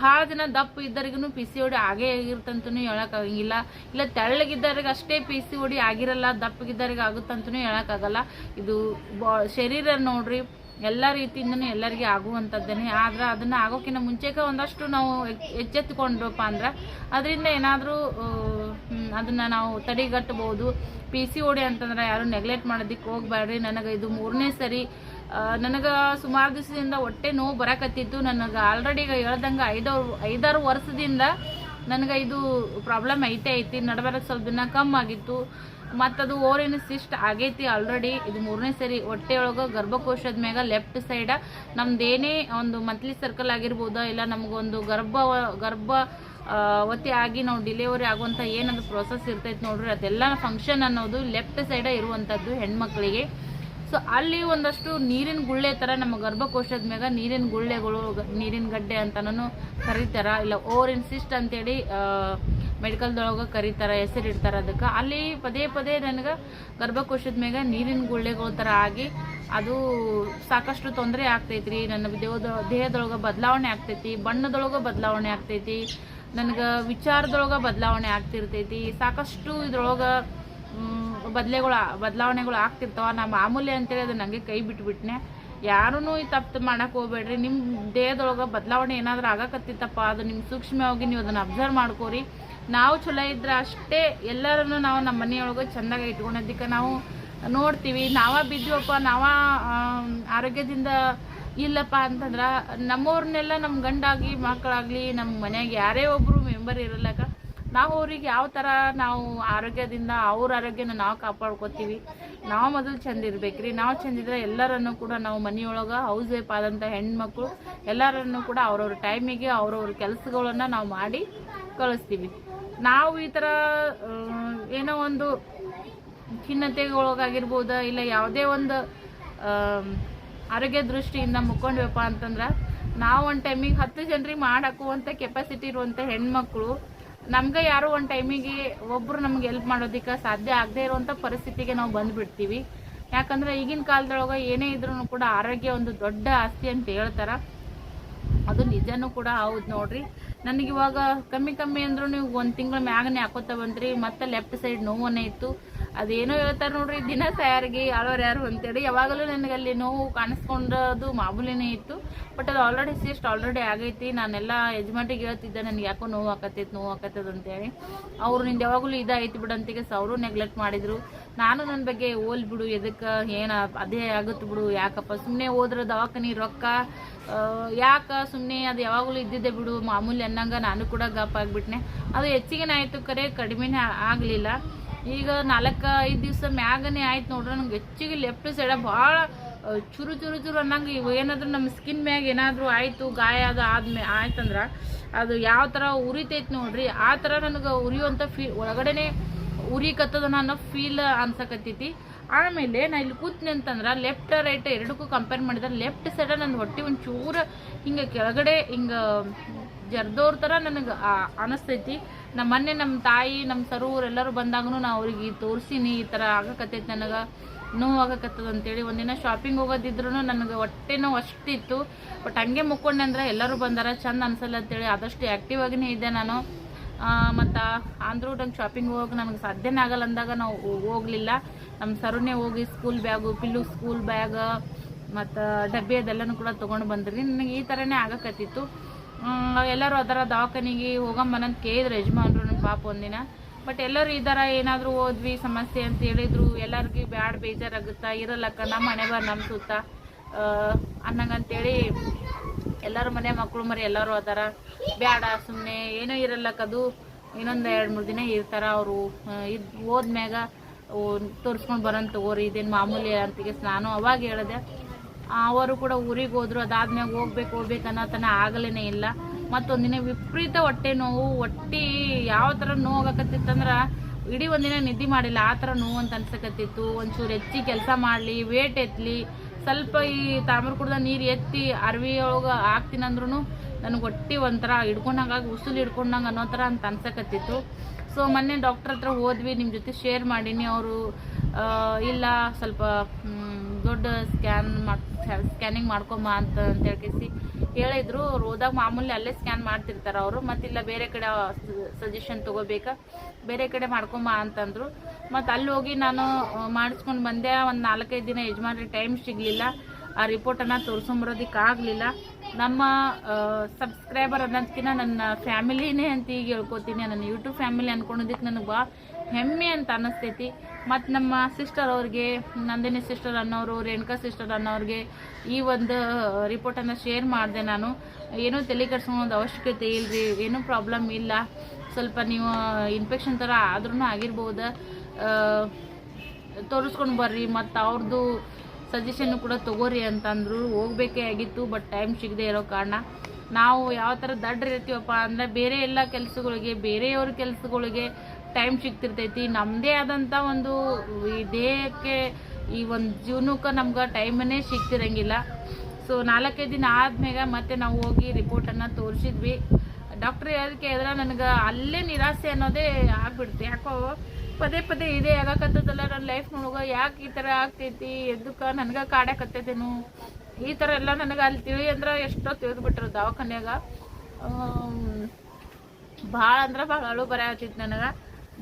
ಭಾಳ ಜನ ದಪ್ಪ ಇದ್ದರಿಗೂ ಪಿ ಸಿ ಓಡಿ ಆಗೇ ಆಗಿರ್ತಂತೂ ಹೇಳೋಕ್ಕಾಗಂಗಿಲ್ಲ ಇಲ್ಲ ತೆಳ್ಳಗಿದ್ದವ್ರಿಗೆ ಅಷ್ಟೇ ಪಿ ಸಿ ಓಡಿ ಆಗಿರಲ್ಲ, ದಪ್ಪಗಿದ್ದವ್ರಿಗೆ ಆಗುತ್ತಂತೂ ಹೇಳೋಕ್ಕಾಗಲ್ಲ ಇದು ಬಾ, ಶರೀರ ನೋಡ್ರಿ ಎಲ್ಲ ರೀತಿಯಿಂದನೂ ಎಲ್ಲರಿಗೆ ಆಗುವಂಥದ್ದೇ ಆದ್ರೆ ಅದನ್ನು ಆಗೋಕ್ಕಿಂತ ಮುಂಚೆಗೆ ಒಂದಷ್ಟು ನಾವು ಎಚ್- ಎಚ್ಚೆತ್ತುಕೊಂಡ್ರಪ್ಪ ಅಂದ್ರೆ ಅದರಿಂದ ಏನಾದರೂ ಅದನ್ನು ನಾವು ತಡೆಗಟ್ಟಬಹುದು. ಪಿ ಸಿ ಓಡಿ ಅಂತಂದ್ರೆ ಯಾರು ನೆಗ್ಲೆಕ್ಟ್ ಮಾಡೋದಕ್ಕೆ ಹೋಗ್ಬೇಡ್ರಿ ನನಗೆ ಇದು ಮೂರನೇ ಸರಿ. ನನಗೆ ಸುಮಾರು ದಿವಸದಿಂದ ಹೊಟ್ಟೆ ನೋವು ಬರಕತ್ತಿತ್ತು. ನನಗೆ ಆಲ್ರೆಡಿ ಈಗ ಹೇಳ್ದಂಗೆ ಐದಾರು ಐದಾರು ವರ್ಷದಿಂದ ನನಗೆ ಇದು ಪ್ರಾಬ್ಲಮ್ ಐತೆ ಐತಿ. ನಡಬರಕ್ಕೆ ಸ್ವಲ್ಪ ದಿನ ಕಮ್ಮಿ ಆಗಿತ್ತು. ಮತ್ತದು ಓರಿನ ಸಿಸ್ಟ್ ಆಗೈತಿ ಆಲ್ರೆಡಿ ಇದು ಮೂರನೇ ಸರಿ ಹೊಟ್ಟೆಯೊಳಗೆ ಗರ್ಭಕೋಶದ ಮ್ಯಾಗ ಲೆಫ್ಟ್ ಸೈಡ ನಮ್ದೇನೇ ಒಂದು ಮಂತ್ಲಿ ಸರ್ಕಲ್ ಆಗಿರ್ಬೋದಾ, ಇಲ್ಲ ನಮಗೊಂದು ಗರ್ಭ ಗರ್ಭ ಒತ್ತಿ ಆಗಿ ನಾವು ಡಿಲಿವರಿ ಆಗುವಂಥ ಏನದು ಪ್ರೊಸೆಸ್ ಇರ್ತೈತೆ ನೋಡ್ರಿ ಅದೆಲ್ಲ ಫಂಕ್ಷನ್ ಅನ್ನೋದು ಲೆಫ್ಟ್ ಸೈಡ ಇರುವಂಥದ್ದು ಹೆಣ್ಮಕ್ಳಿಗೆ. ಸೊ ಅಲ್ಲಿ ಒಂದಷ್ಟು ನೀರಿನ ಗುಳ್ಳೆ ಥರ ನಮ್ಮ ಗರ್ಭಕೋಶದ ಮ್ಯಾಗ ನೀರಿನ ಗುಳ್ಳೆಗಳು, ನೀರಿನ ಗಡ್ಡೆ ಅಂತನೂ ಕರೀತಾರ. ಇಲ್ಲ, ಓರಿನ್ ಸಿಸ್ಟ್ ಅಂತೇಳಿ ಮೆಡಿಕಲ್ದೊಳಗೆ ಕರೀತಾರ ಹೆಸರಿಡ್ತಾರ ಅದಕ್ಕೆ. ಅಲ್ಲಿ ಪದೇ ಪದೇ ನನಗೆ ಗರ್ಭಕೋಶದ ಮ್ಯಾಗ ನೀರಿನ ಗುಳ್ಳೆಗಳ ಥರ ಆಗಿ ಅದು ಸಾಕಷ್ಟು ತೊಂದರೆ ಆಗ್ತೈತ್ರಿ. ನನ್ನ ದೇಹದ, ದೇಹದೊಳಗೆ ಬದಲಾವಣೆ ಆಗ್ತೈತಿ, ಬಣ್ಣದೊಳಗೆ ಬದಲಾವಣೆ ಆಗ್ತೈತಿ, ನನಗೆ ವಿಚಾರದೊಳಗೆ ಬದಲಾವಣೆ ಆಗ್ತಿರ್ತೈತಿ. ಸಾಕಷ್ಟು ಇದ್ರೊಳಗೆ ಬದಲೆಗಳು, ಬದಲಾವಣೆಗಳು ಆಗ್ತಿರ್ತಾವ. ನಾ ಮಾಮೂಲಿ ಅಂತೇಳಿ ಅದು ನನಗೆ ಕೈ ಬಿಟ್ಬಿಟ್ನೆ. ಯಾರೂ ಈ ತಪ್ಪು ಮಾಡಕ್ಕೆ ಹೋಗ್ಬೇಡ್ರಿ. ನಿಮ್ಮ ದೇಹದೊಳಗೆ ಬದಲಾವಣೆ ಏನಾದರೂ ಆಗಕತ್ತಿತ್ತಪ್ಪ, ಅದು ನಿಮ್ಮ ಸೂಕ್ಷ್ಮವಾಗಿ ನೀವು ಅದನ್ನು ಅಬ್ಸರ್ವ್ ಮಾಡ್ಕೋರಿ. ನಾವು ಚಲೋ ಇದ್ರೆ ಅಷ್ಟೇ ಎಲ್ಲರನ್ನು ನಾವು ನಮ್ಮ ಮನೆಯೊಳಗೆ ಚೆಂದಾಗಿ ಇಟ್ಕೊಳೋದಕ್ಕೆ ನಾವು ನೋಡ್ತೀವಿ. ನಾವ ಬಿದ್ದೀವಪ್ಪ, ನಾವ ಆರೋಗ್ಯದಿಂದ ಇಲ್ಲಪ್ಪ ಅಂತಂದ್ರೆ ನಮ್ಮವ್ರನ್ನೆಲ್ಲ ನಮ್ಮ ಗಂಡಾಗಿ ಮಕ್ಕಳಾಗಲಿ ನಮ್ಮ ಮನೆಯಾಗ ಯಾರೇ ಒಬ್ಬರು ಮೆಂಬರ್ ಇರಲ್ಲಕ ನಾವು ಅವ್ರಿಗೆ ಯಾವ ಥರ ನಾವು ಆರೋಗ್ಯದಿಂದ ಅವ್ರ ಆರೋಗ್ಯನ ನಾವು ಕಾಪಾಡ್ಕೋತೀವಿ. ನಾವು ಮೊದಲು ಚಂದ ಇರ್ಬೇಕ್ರಿ. ನಾವು ಚಂದಿದ್ರೆ ಎಲ್ಲರನ್ನು ಕೂಡ ನಾವು ಮನೆಯೊಳಗೆ ಹೌಸ್ ವೈಫ್ ಆದಂಥ ಹೆಣ್ಮಕ್ಳು ಎಲ್ಲರನ್ನು ಕೂಡ ಅವ್ರವ್ರ ಟೈಮಿಗೆ ಅವ್ರವ್ರ ಕೆಲಸಗಳನ್ನ ನಾವು ಮಾಡಿ ಕಳಿಸ್ತೀವಿ. ನಾವು ಈ ಥರ ಏನೋ ಒಂದು ಖಿನ್ನತೆಗೊಳಗಾಗಿರ್ಬೋದು ಇಲ್ಲ ಯಾವುದೇ ಒಂದು ಆರೋಗ್ಯ ದೃಷ್ಟಿಯಿಂದ ಮುಕ್ಕೊಂಡ್ವಪ್ಪ ಅಂತಂದ್ರೆ ನಾವು ಒಂದು ಟೈಮಿಗೆ ಹತ್ತು ಜನರಿಗೆ ಮಾಡಾಕುವಂಥ ಕೆಪಾಸಿಟಿ ಇರುವಂಥ ಹೆಣ್ಮಕ್ಳು ನಮ್ಗೆ ಯಾರೋ ಒಂದು ಟೈಮಿಗೆ ಒಬ್ರು ನಮ್ಗೆ ಹೆಲ್ಪ್ ಮಾಡೋದಕ್ಕೆ ಸಾಧ್ಯ ಆಗದೆ ಇರುವಂಥ ಪರಿಸ್ಥಿತಿಗೆ ನಾವು ಬಂದ್ಬಿಡ್ತೀವಿ. ಯಾಕಂದ್ರೆ ಈಗಿನ ಕಾಲದೊಳಗೆ ಏನೇ ಇದ್ರೂ ಕೂಡ ಆರೋಗ್ಯ ಒಂದು ದೊಡ್ಡ ಆಸ್ತಿ ಅಂತ ಹೇಳ್ತಾರ. ಅದು ನಿಜನೂ ಕೂಡ ಹೌದು ನೋಡ್ರಿ. ನನಗೆ ಇವಾಗ ಕಮ್ಮಿ ಕಮ್ಮಿ ಅಂದ್ರೂ ನೀವು ಒಂದು ತಿಂಗಳ ಮ್ಯಾಗನೆ ಹಾಕೋತ ಬಂದ್ರಿ ಮತ್ತೆ ಲೆಫ್ಟ್ ಸೈಡ್ ನೋವನ್ನೇ ಇತ್ತು. ಅದೇನೋ ಹೇಳ್ತಾರೆ ನೋಡ್ರಿ, ದಿನ ತಯಾರಿಗೆ ಆಳೋರು ಯಾರು ಅಂತೇಳಿ. ಯಾವಾಗಲೂ ನನಗೆ ಅಲ್ಲಿ ನೋವು ಕಾಣಿಸ್ಕೊಂಡದು ಮಾಮೂಲಿನೇ ಇತ್ತು. ಬಟ್ ಅದು ಆಲ್ರೆಡಿ ಸಿಸ್ಟ್ ಆಲ್ರೆಡಿ ಆಗೈತಿ. ನಾನೆಲ್ಲ ಯಜಮಾನಿಗೆ ಹೇಳ್ತಿದ್ದೆ, ನನಗೆ ಯಾಕೋ ನೋವು ಹಾಕತ್ತೈತೆ ನೋವು ಆಕತ್ತದ ಅಂತೇಳಿ. ಅವ್ರು ನಿಂದು ಯಾವಾಗಲೂ ಇದಾಯ್ತು ಬಿಡಂತಿಗೆ ಅವರು ನೆಗ್ಲೆಕ್ಟ್ ಮಾಡಿದ್ರು. ನಾನು ನನ್ನ ಬಗ್ಗೆ ಓಲ್ ಬಿಡು, ಎದಕ್ಕೆ ಏನ ಅದೇ ಆಗುತ್ತೆ ಬಿಡು, ಯಾಕಪ್ಪ? ಸುಮ್ಮನೆ ಹೋದ್ರೆ ದವಾಖಾನಿ ರೊಕ್ಕ ಯಾಕೆ ಸುಮ್ಮನೆ ಅದು ಯಾವಾಗಲೂ ಇದ್ದಿದ್ದೆ ಬಿಡು, ಮಾಮೂಲಿ ಅನ್ನಂಗೆ ನಾನು ಕೂಡ ಗಪ್ ಆಗಿಬಿಟ್ನೆ. ಅದು ಹೆಚ್ಚಿಗೆನೇ ಆಯಿತು ಕರೆ, ಕಡಿಮೆನೇ ಆಗಲಿಲ್ಲ. ಈಗ ನಾಲ್ಕು ಐದು ದಿವಸ ಮ್ಯಾಗನೇ ಆಯ್ತು ನೋಡ್ರಿ ನಂಗೆ ಹೆಚ್ಚಿಗೆ ಲೆಫ್ಟ್ ಸೈಡ ಭಾಳ ಚುರು ಚುರು ಚುರು ಅನ್ನಂಗೆ ಏನಾದರೂ ನಮ್ಮ ಸ್ಕಿನ್ ಮ್ಯಾಗ ಏನಾದರೂ ಆಯಿತು, ಗಾಯ ಅದು ಆದ್ಮೇ, ಆಯ್ತಂದ್ರೆ, ಅದು ಯಾವ ಥರ ಉರಿತೈತೆ ನೋಡ್ರಿ, ಆ ಥರ ನನಗೆ ಉರಿಯುವಂಥ ಫೀ ಒಳಗಡೆನೆ ಉರಿಕತ್ತದ ಅನ್ನೋ ಫೀಲ್ ಅನ್ಸಕತ್ತೈತಿ. ಆಮೇಲೆ ನಾ ಇಲ್ಲಿ ಕೂತ್ನಿ ಅಂತಂದ್ರೆ ಲೆಫ್ಟ್ ರೈಟ್ ಎರಡಕ್ಕೂ ಕಂಪೇರ್ ಮಾಡಿದ್ರೆ ಲೆಫ್ಟ್ ಸೈಡ ನನ್ನ ಹೊಟ್ಟೆ ಒಂಚೂರು ಹಿಂಗೆ ಕೆಳಗಡೆ ಹಿಂಗೆ ಜರ್ದೋರ್ ಥರ ನನಗೆ ಅನಿಸ್ತೈತಿ. ನಮ್ಮ ಮೊನ್ನೆ ನಮ್ಮ ತಾಯಿ ನಮ್ಮ ಸರೂರ್ ಎಲ್ಲರೂ ಬಂದಾಗೂ ನಾ ಅವ್ರಿಗೆ ತೋರಿಸಿನಿ, ಈ ಥರ ಆಗಕತ್ತೈತಿ ನನಗೆ ನೋವು ಆಗಕತ್ತದ ಅಂತೇಳಿ ಒಂದಿನ ಶಾಪಿಂಗ್ ಹೋಗೋದಿದ್ರು ನನಗೆ ಹೊಟ್ಟೆ ನೋವು ಅಷ್ಟಿತ್ತು. ಬಟ್ ಹಂಗೆ ಮುಕ್ಕೊಂಡೆ ಅಂದ್ರೆ ಎಲ್ಲರೂ ಬಂದಾರ, ಚಂದ ಅನ್ಸಲ್ಲ ಅಂತೇಳಿ ಆದಷ್ಟು ಆ್ಯಕ್ಟಿವ್ ಆಗಿನೇ ಇದ್ದೆ ನಾನು. ಮತ್ತು ಆಂಧ್ರೂ ನಂಗೆ ಶಾಪಿಂಗ್ ಹೋಗೋಕೆ ನನಗೆ ಸಾಧ್ಯನೇ ಆಗಲ್ಲ ಅಂದಾಗ ನಾವು ಹೋಗಲಿಲ್ಲ. ನಮ್ಮ ಸರುನೇ ಹೋಗಿ ಸ್ಕೂಲ್ ಬ್ಯಾಗು ಪಿಲ್ಲು ಸ್ಕೂಲ್ ಬ್ಯಾಗ್ ಮತ್ತು ಡಬ್ಬಿ ಅದೆಲ್ಲನೂ ಕೂಡ ತೊಗೊಂಡು ಬಂದ್ರಿ. ನನಗೆ ಈ ಥರನೇ ಆಗಕತ್ತಿತ್ತು. ಎಲ್ಲರೂ ಅದರ ದವಾಖಾನಿಗೆ ಹೋಗಮ್ಮನಂತ ಕೇಳಿದ್ರು ಯಜಮಾನ್ರು ನಮ್ಮ ಪಾಪ ಒಂದಿನ. ಬಟ್ ಎಲ್ಲರೂ ಈ ಥರ ಏನಾದರೂ ಹೋದ್ವಿ, ಸಮಸ್ಯೆ ಅಂತ ಹೇಳಿದ್ರು. ಎಲ್ಲರಿಗೂ ಬ್ಯಾಡ್ ಬೇಜಾರಾಗುತ್ತಾ, ಇರಲ್ಲಕ್ಕ ನಮ್ಮ ಮನೆ ಬರ್ ನಮ್ಮ ಸುತ್ತ ಅನ್ನಂಗಂತೇಳಿ ಎಲ್ಲರ ಮನೆ ಮಕ್ಕಳು ಮರಿ ಎಲ್ಲರೂ ಅದಾರ. ಬ್ಯಾಡ ಸುಮ್ಮನೆ ಏನೋ ಇರಲ್ಲಕ್ಕದು ಇನ್ನೊಂದು ಎರಡು ಮೂರು ದಿನ ಇರ್ತಾರ ಅವರು. ಇದು ಹೋದ್ಮ್ಯಾಗ ತೋರಿಸ್ಕೊಂಡು ಬರೋನ್ ತಗೋರಿ, ಇದೇನು ಮಾಮೂಲಿ ಅಂತಿಗೆ ನಾನು ಅವಾಗ ಹೇಳಿದೆ. ಅವರು ಕೂಡ ಊರಿಗೆ ಹೋದ್ರು, ಅದಾದ್ಮ್ಯಾಗ ಹೋಗ್ಬೇಕು ಹೋಗ್ಬೇಕು ಅನ್ನೋ ತನ ಆಗಲೇನೆ ಇಲ್ಲ. ದಿನ ವಿಪರೀತ ಹೊಟ್ಟೆ ನೋವು, ಹೊಟ್ಟಿ ಯಾವ ಥರ ನೋವು ಆಗಕತ್ತಿತ್ತಂದ್ರೆ ಇಡೀ ಒಂದಿನ ನಿದ್ದೆ ಮಾಡಿಲ್ಲ. ಆ ಥರ ನೋವು ಅಂತ ಅನ್ಸಕತ್ತಿತ್ತು. ಒಂಚೂರು ಹೆಚ್ಚಿ ಕೆಲಸ ಮಾಡಲಿ ವೇಟ್ ಎತ್ತಲಿ ಸ್ವಲ್ಪ ಈ ತಾಮ್ರ ಕುಡ್ದ ನೀರು ಎತ್ತಿ ಅರ್ವಿ ಒಳಗೆ ಹಾಕ್ತೀನಂದ್ರೂ ನನಗೆ ಹೊಟ್ಟಿ ಒಂಥರ ಹಿಡ್ಕೊಂಡಂಗಾಗಿ ಉಸಿಲು ಹಿಡ್ಕೊಂಡಂಗೆ ಅನ್ನೋ ಥರ ಅಂತ ಅನ್ಸಕತ್ತಿತ್ತು. ಸೊ ಮೊನ್ನೆ ಡಾಕ್ಟ್ರ್ ಹತ್ರ ಹೋದ್ವಿ ನಿಮ್ಮ ಜೊತೆ ಶೇರ್ ಮಾಡೀನಿ. ಅವರು ಇಲ್ಲ, ಸ್ವಲ್ಪ ದೊಡ್ಡ ಸ್ಕ್ಯಾನ್ ಮಾಡ್ ಸ್ಕ್ಯಾನಿಂಗ್ ಮಾಡ್ಕೊಂಬ ಅಂತ ಅಂತ ಹೇಳ್ಕೇಸಿ ಹೇಳಿದ್ರು. ಅವ್ರು ಹೋದಾಗ ಮಾಮೂಲಿ ಅಲ್ಲೇ ಸ್ಕ್ಯಾನ್ ಮಾಡ್ತಿರ್ತಾರೆ ಅವರು. ಮತ್ತಿಲ್ಲ ಬೇರೆ ಕಡೆ ಸಜೆಷನ್ ತೊಗೋಬೇಕಾ? ಬೇರೆ ಕಡೆ ಮಾಡ್ಕೊಂಬ ಅಂತಂದ್ರು. ಮತ್ತು ಅಲ್ಲಿ ಹೋಗಿ ನಾನು ಮಾಡಿಸ್ಕೊಂಡು ಬಂದೆ. ಒಂದು ನಾಲ್ಕೈದು ದಿನ ಯಜಮಾನ್ರಿಗೆ ಟೈಮ್ ಸಿಗಲಿಲ್ಲ. ಆ ರಿಪೋರ್ಟನ್ನು ತೋರಿಸ್ಕೊಂಬರೋದಕ್ಕೆ ಆಗಲಿಲ್ಲ. ನಮ್ಮ ಸಬ್ಸ್ಕ್ರೈಬರ್ ಅನ್ನೋದಕ್ಕಿಂತ ನನ್ನ ಫ್ಯಾಮಿಲಿನೇ ಅಂತ ಈಗ ಹೇಳ್ಕೊತೀನಿ. ನನ್ನ ಯೂಟ್ಯೂಬ್ ಫ್ಯಾಮಿಲಿ ಅಂದ್ಕೊಳೋದಕ್ಕೆ ನನಗೆ ಭಾಳ ಹೆಮ್ಮೆ ಅಂತ ಅನ್ನಿಸ್ತೈತಿ ಮತ್ತು ನಮ್ಮ ಸಿಸ್ಟರ್ ಅವ್ರಿಗೆ, ನಂದಿನಿ ಸಿಸ್ಟರ್ ಅನ್ನೋರು, ರೇಣುಕಾ ಸಿಸ್ಟರ್ ಅನ್ನೋರಿಗೆ ಈ ಒಂದು ರಿಪೋರ್ಟನ್ನು ಶೇರ್ ಮಾಡಿದೆ ನಾನು. ಏನೂ ತಲೆ ಕೆಡ್ಸ್ಕೊಳೋದು ಅವಶ್ಯಕತೆ ಇಲ್ಲರಿ ಏನೂ ಪ್ರಾಬ್ಲಮ್ ಇಲ್ಲ. ಸ್ವಲ್ಪ ನೀವು ಇನ್ಫೆಕ್ಷನ್ ಥರ ಆದ್ರೂ ಆಗಿರ್ಬೋದು. ತೋರಿಸ್ಕೊಂಡು ಬರ್ರಿ, ಮತ್ತು ಅವ್ರದ್ದು ಸಜೆಷನ್ನು ಕೂಡ ತಗೋರಿ ಅಂತಂದ್ರು. ಹೋಗ್ಬೇಕೇ ಆಗಿತ್ತು ಬಟ್ ಟೈಮ್ ಸಿಗದೆ ಇರೋ ಕಾರಣ. ನಾವು ಯಾವ ಥರ ದಡ್ಡ ಇರ್ತೀವಪ್ಪ ಅಂದರೆ ಬೇರೆ ಎಲ್ಲ ಕೆಲಸಗಳಿಗೆ, ಬೇರೆಯವ್ರ ಕೆಲಸಗಳಿಗೆ ಟೈಮ್ ಸಿಗ್ತಿರ್ತೈತಿ. ನಮ್ಮದೇ ಆದಂಥ ಒಂದು ಈ ದೇಹಕ್ಕೆ ಈ ಒಂದು ಜೀವನಕ್ಕೆ ನಮ್ಗೆ ಟೈಮನ್ನೇ ಸಿಗ್ತಿರಂಗಿಲ್ಲ. ಸೊ ನಾಲ್ಕೈದು ದಿನ ಆದ್ಮೇಲೆ ಮತ್ತೆ ನಾವು ಹೋಗಿ ರಿಪೋರ್ಟನ್ನು ತೋರಿಸಿದ್ವಿ. ಡಾಕ್ಟ್ರ್ ಹೇಳೋದಕ್ಕೆ ಹೇಳಿದ್ರೆ ನನಗೆ ಅಲ್ಲೇ ನಿರಾಸೆ ಅನ್ನೋದೇ ಆಗ್ಬಿಡ್ತು. ಯಾಕೋ ಪದೇ ಪದೇ ಇದೇ ಆಗಕತ್ತದಲ್ಲ ನನ್ನ ಲೈಫ್ ಲೈಫ್ನೊಳಗೆ ಯಾಕೆ ಈ ಥರ ಆಗ್ತೈತಿ? ಎದಕ್ಕೆ ನನಗೆ ಕಾಡಕತ್ತೈತೇನು ಈ ಥರ ಎಲ್ಲ ನನಗೆ ಅಲ್ಲಿ ತಿಳಿ ಅಂದ್ರೆ ಎಷ್ಟೋ ತಿಳಿದ್ಬಿಟ್ರು ದವಾಖಾನ್ಯಾಗ. ಭಾಳ ಅಂದ್ರೆ ಭಾಳ ಅಳು ಬರಾತಿತ್ತು ನನಗೆ.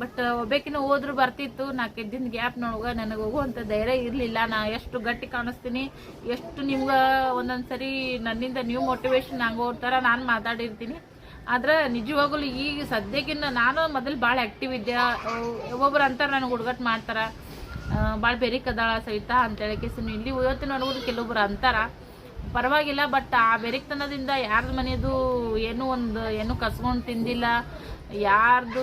ಬಟ್ ಒಬ್ಬಕಿನ ಹೋದ್ರು ಬರ್ತಿತ್ತು ನಾಲ್ಕೈದು ಗ್ಯಾಪ್ ಗ್ಯಾಪ್ನೊಳಗೆ ನನಗೆ ಹೋಗುವಂಥ ಧೈರ್ಯ ಇರಲಿಲ್ಲ. ನಾ ಎಷ್ಟು ಗಟ್ಟಿ ಕಾಣಿಸ್ತೀನಿ, ಎಷ್ಟು ನಿಮ್ಗೆ ಒಂದೊಂದು ಸರಿ ನನ್ನಿಂದ ನ್ಯೂ ಮೋಟಿವೇಶನ್ ಆಗೋ ನಾನು ಮಾತಾಡಿರ್ತೀನಿ. ಆದ್ರೆ ನಿಜವಾಗಲೂ ಈಗ ಸದ್ಯಕ್ಕಿನ್ನ ನಾನು ಮೊದಲು ಭಾಳ ಆ್ಯಕ್ಟಿವ್ ಇದ್ದೆ. ಒಬ್ಬೊಬ್ರು ಅಂತಾರೆ ನನಗೆ ಹುಡುಗಟ್ಟು ಮಾಡ್ತಾರೆ. ಭಾಳ ಬೆರಿಕದಾಳ ಸಹಿತ ಅಂತೇಳಿ ಕೇಸಿನ. ಇಲ್ಲಿ ಇವತ್ತಿನ ಹುಡುಗರು ಕೆಲವೊಬ್ರು ಅಂತಾರ. ಪರವಾಗಿಲ್ಲ ಬಟ್ ಆ ಬೆರಿಕ್ತನದಿಂದ ಯಾರ್ದು ಮನೆಯದು ಏನೂ ಒಂದು, ಏನೂ ಕಸ್ಕೊಂಡು ತಿಂದಿಲ್ಲ. ಯಾರ್ದು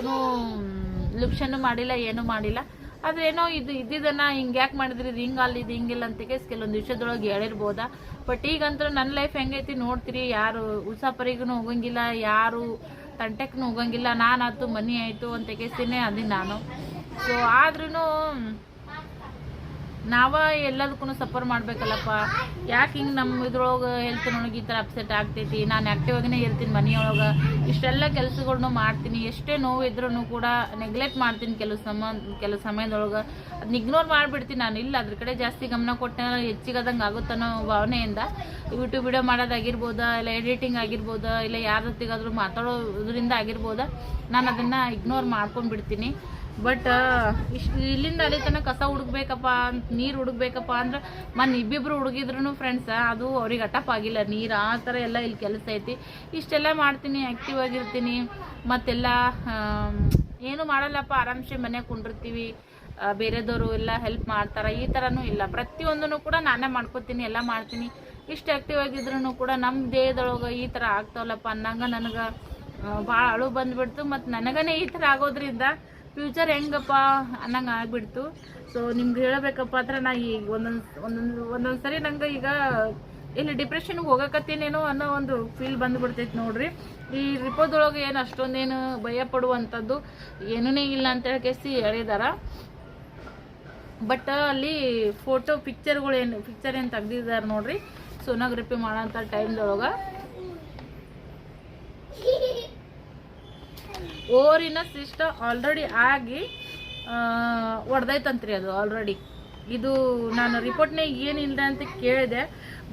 ಲುಕ್ಷನ್ನು ಮಾಡಿಲ್ಲ, ಏನೂ ಮಾಡಿಲ್ಲ. ಆದರೆ ಏನೋ ಇದು ಇದ್ದಿದ್ದನ್ನ ಹಿಂಗೆ ಯಾಕೆ ಮಾಡಿದ್ರಿ? ಇದು ಹಿಂಗೆ ಅಲ್ಲಿ ಇದು ಹಿಂಗಿಲ್ಲ ಅಂತ ಕೆಲವೊಂದು ವಿಷಯದೊಳಗೆ ಹೇಳಿರ್ಬೋದಾ? ಬಟ್ ಈಗಂತೂ ನನ್ನ ಲೈಫ್ ಹೆಂಗೈತಿ ನೋಡ್ತೀರಿ, ಯಾರು ಉಸಾಪರಿಗೂ ಹೋಗಂಗಿಲ್ಲ, ಯಾರು ತಂಟೆಗೂ ಹೋಗಂಗಿಲ್ಲ ನಾನಾಯ್ತು ಮನಿ ಆಯಿತು ಅಂತ ಕೇಸ್ತೀನಿ ಅದೀನಿ ನಾನು. ಸೊ ಆದ್ರೂ ನಾವ ಎಲ್ಲದಕ್ಕೂ ಸಫರ್ ಮಾಡ್ಬೇಕಲ್ಲಪ್ಪ. ಯಾಕೆ ಹಿಂಗೆ ನಮ್ಮ ಇದ್ರೊಳಗೆ ಹೆಲ್ತ್ ನನಗೆ ಈ ಥರ ಅಪ್ಸೆಟ್ ಆಗ್ತೈತಿ? ನಾನು ಆ್ಯಕ್ಟಿವ್ ಆಗಿನೇ ಇರ್ತೀನಿ ಮನೆಯೊಳಗೆ. ಇಷ್ಟೆಲ್ಲ ಕೆಲಸಗಳ್ನು ಮಾಡ್ತೀನಿ. ಎಷ್ಟೇ ನೋವು ಕೂಡ ನೆಗ್ಲೆಕ್ಟ್ ಮಾಡ್ತೀನಿ ಕೆಲವು ಸಮ, ಕೆಲವು ಸಮಯದೊಳಗೆ. ಅದನ್ನ ಇಗ್ನೋರ್ ಮಾಡಿಬಿಡ್ತೀನಿ ನಾನು. ಇಲ್ಲ, ಅದ್ರ ಕಡೆ ಜಾಸ್ತಿ ಗಮನ ಕೊಟ್ಟೆ ಹೆಚ್ಚಿಗದಂಗೆ ಆಗುತ್ತನ್ನೋ ಭಾವನೆಯಿಂದ. ಯೂಟ್ಯೂಬ್ ವಿಡಿಯೋ ಮಾಡೋದಾಗಿರ್ಬೋದಾ, ಇಲ್ಲ ಎಡಿಟಿಂಗ್ ಆಗಿರ್ಬೋದಾ, ಇಲ್ಲ ಯಾರ ಮಾತಾಡೋದ್ರಿಂದ ಆಗಿರ್ಬೋದಾ. ನಾನು ಅದನ್ನು ಇಗ್ನೋರ್ ಮಾಡ್ಕೊಂಡು ಬಿಡ್ತೀನಿ ಬಟ್ ಇಷ್ಟು ಇಲ್ಲಿಂದ ಅಲ್ಲಿ ತನಕ ಕಸ ಹುಡುಕ್ಬೇಕಪ್ಪ ಅಂತ, ನೀರು ಹುಡುಕ್ಬೇಕಪ್ಪ ಅಂದ್ರೆ ಮೊನ್ನೆ ಇಬ್ಬಿಬ್ರು ಹುಡುಗಿದ್ರು ಫ್ರೆಂಡ್ಸ್ ಅದು ಅವ್ರಿಗೆ ಅಟಪ್ ಆಗಿಲ್ಲ. ನೀರು ಆ ಥರ ಎಲ್ಲ ಇಲ್ಲಿ ಕೆಲಸ ಐತಿ. ಇಷ್ಟೆಲ್ಲ ಮಾಡ್ತೀನಿ ಆ್ಯಕ್ಟಿವ್ ಆಗಿರ್ತೀನಿ. ಮತ್ತೆಲ್ಲ ಏನು ಮಾಡಲ್ಲಪ್ಪ, ಆರಾಮ್ಸೆ ಮನೆಗೆ ಕುಂಡಿರ್ತೀವಿ. ಬೇರೆದವರು ಎಲ್ಲ ಹೆಲ್ಪ್ ಮಾಡ್ತಾರೆ. ಈ ಥರನೂ ಇಲ್ಲ. ಪ್ರತಿಯೊಂದನ್ನು ಕೂಡ ನಾನೇ ಮಾಡ್ಕೊತೀನಿ, ಎಲ್ಲ ಮಾಡ್ತೀನಿ. ಇಷ್ಟು ಆ್ಯಕ್ಟಿವ್ ಆಗಿದ್ರು ಕೂಡ ನಮ್ಮ ದೇಹದೊಳಗೆ ಈ ಥರ ಆಗ್ತಾವಲ್ಲಪ್ಪ ಅನ್ನಂಗೆ ನನಗೆ ಭಾಳ ಅಳು ಬಂದ್ಬಿಡ್ತು. ಮತ್ತು ನನಗನೇ ಈ ಥರ ಆಗೋದ್ರಿಂದ ಫ್ಯೂಚರ್ ಹೆಂಗಪ್ಪ ಅನ್ನಂಗೆ ಆಗ್ಬಿಡ್ತು. ಸೊ ನಿಮ್ಗೆ ಹೇಳಬೇಕಪ್ಪ ಅಂದ್ರೆ ನಾ ಈಗ ಒಂದೊಂದು ಒಂದೊಂದು ಒಂದೊಂದು ಸರಿ ನಂಗೆ ಈಗ ಇಲ್ಲಿ ಡಿಪ್ರೆಷನ್ಗೆ ಹೋಗಕತ್ತೇನೇನೋ ಅನ್ನೋ ಒಂದು ಫೀಲ್ ಬಂದ್ಬಿಡ್ತೈತೆ ನೋಡ್ರಿ. ಈ ರಿಪೋರ್ಟ್ದೊಳಗೆ ಏನು ಅಷ್ಟೊಂದೇನು ಭಯ ಪಡುವಂಥದ್ದು ಏನೂ ಇಲ್ಲ ಅಂತ ಹೇಳಿ ಹೇಳಿದಾರ. ಬಟ್ ಅಲ್ಲಿ ಫೋಟೋ ಪಿಕ್ಚರ್ಗಳು ಏನು ಪಿಕ್ಚರ್ ಏನು ತೆಗ್ದಿದ್ದಾರೆ ನೋಡ್ರಿ. ಸೋನೋಗ್ರಫಿ ಮಾಡೋಂಥ ಟೈಮ್ದೊಳಗೆ ಓರಿನ ಸಿಸ್ಟ ಆಲ್ರೆಡಿ ಆಗಿ ಒಡ್ದೈತಂತ್ರಿ ಅದು ಆಲ್ರೆಡಿ ಇದು ನಾನು ರಿಪೋರ್ಟ್ನಾಗ ಏನಿಲ್ಲ ಅಂತ ಕೇಳಿದೆ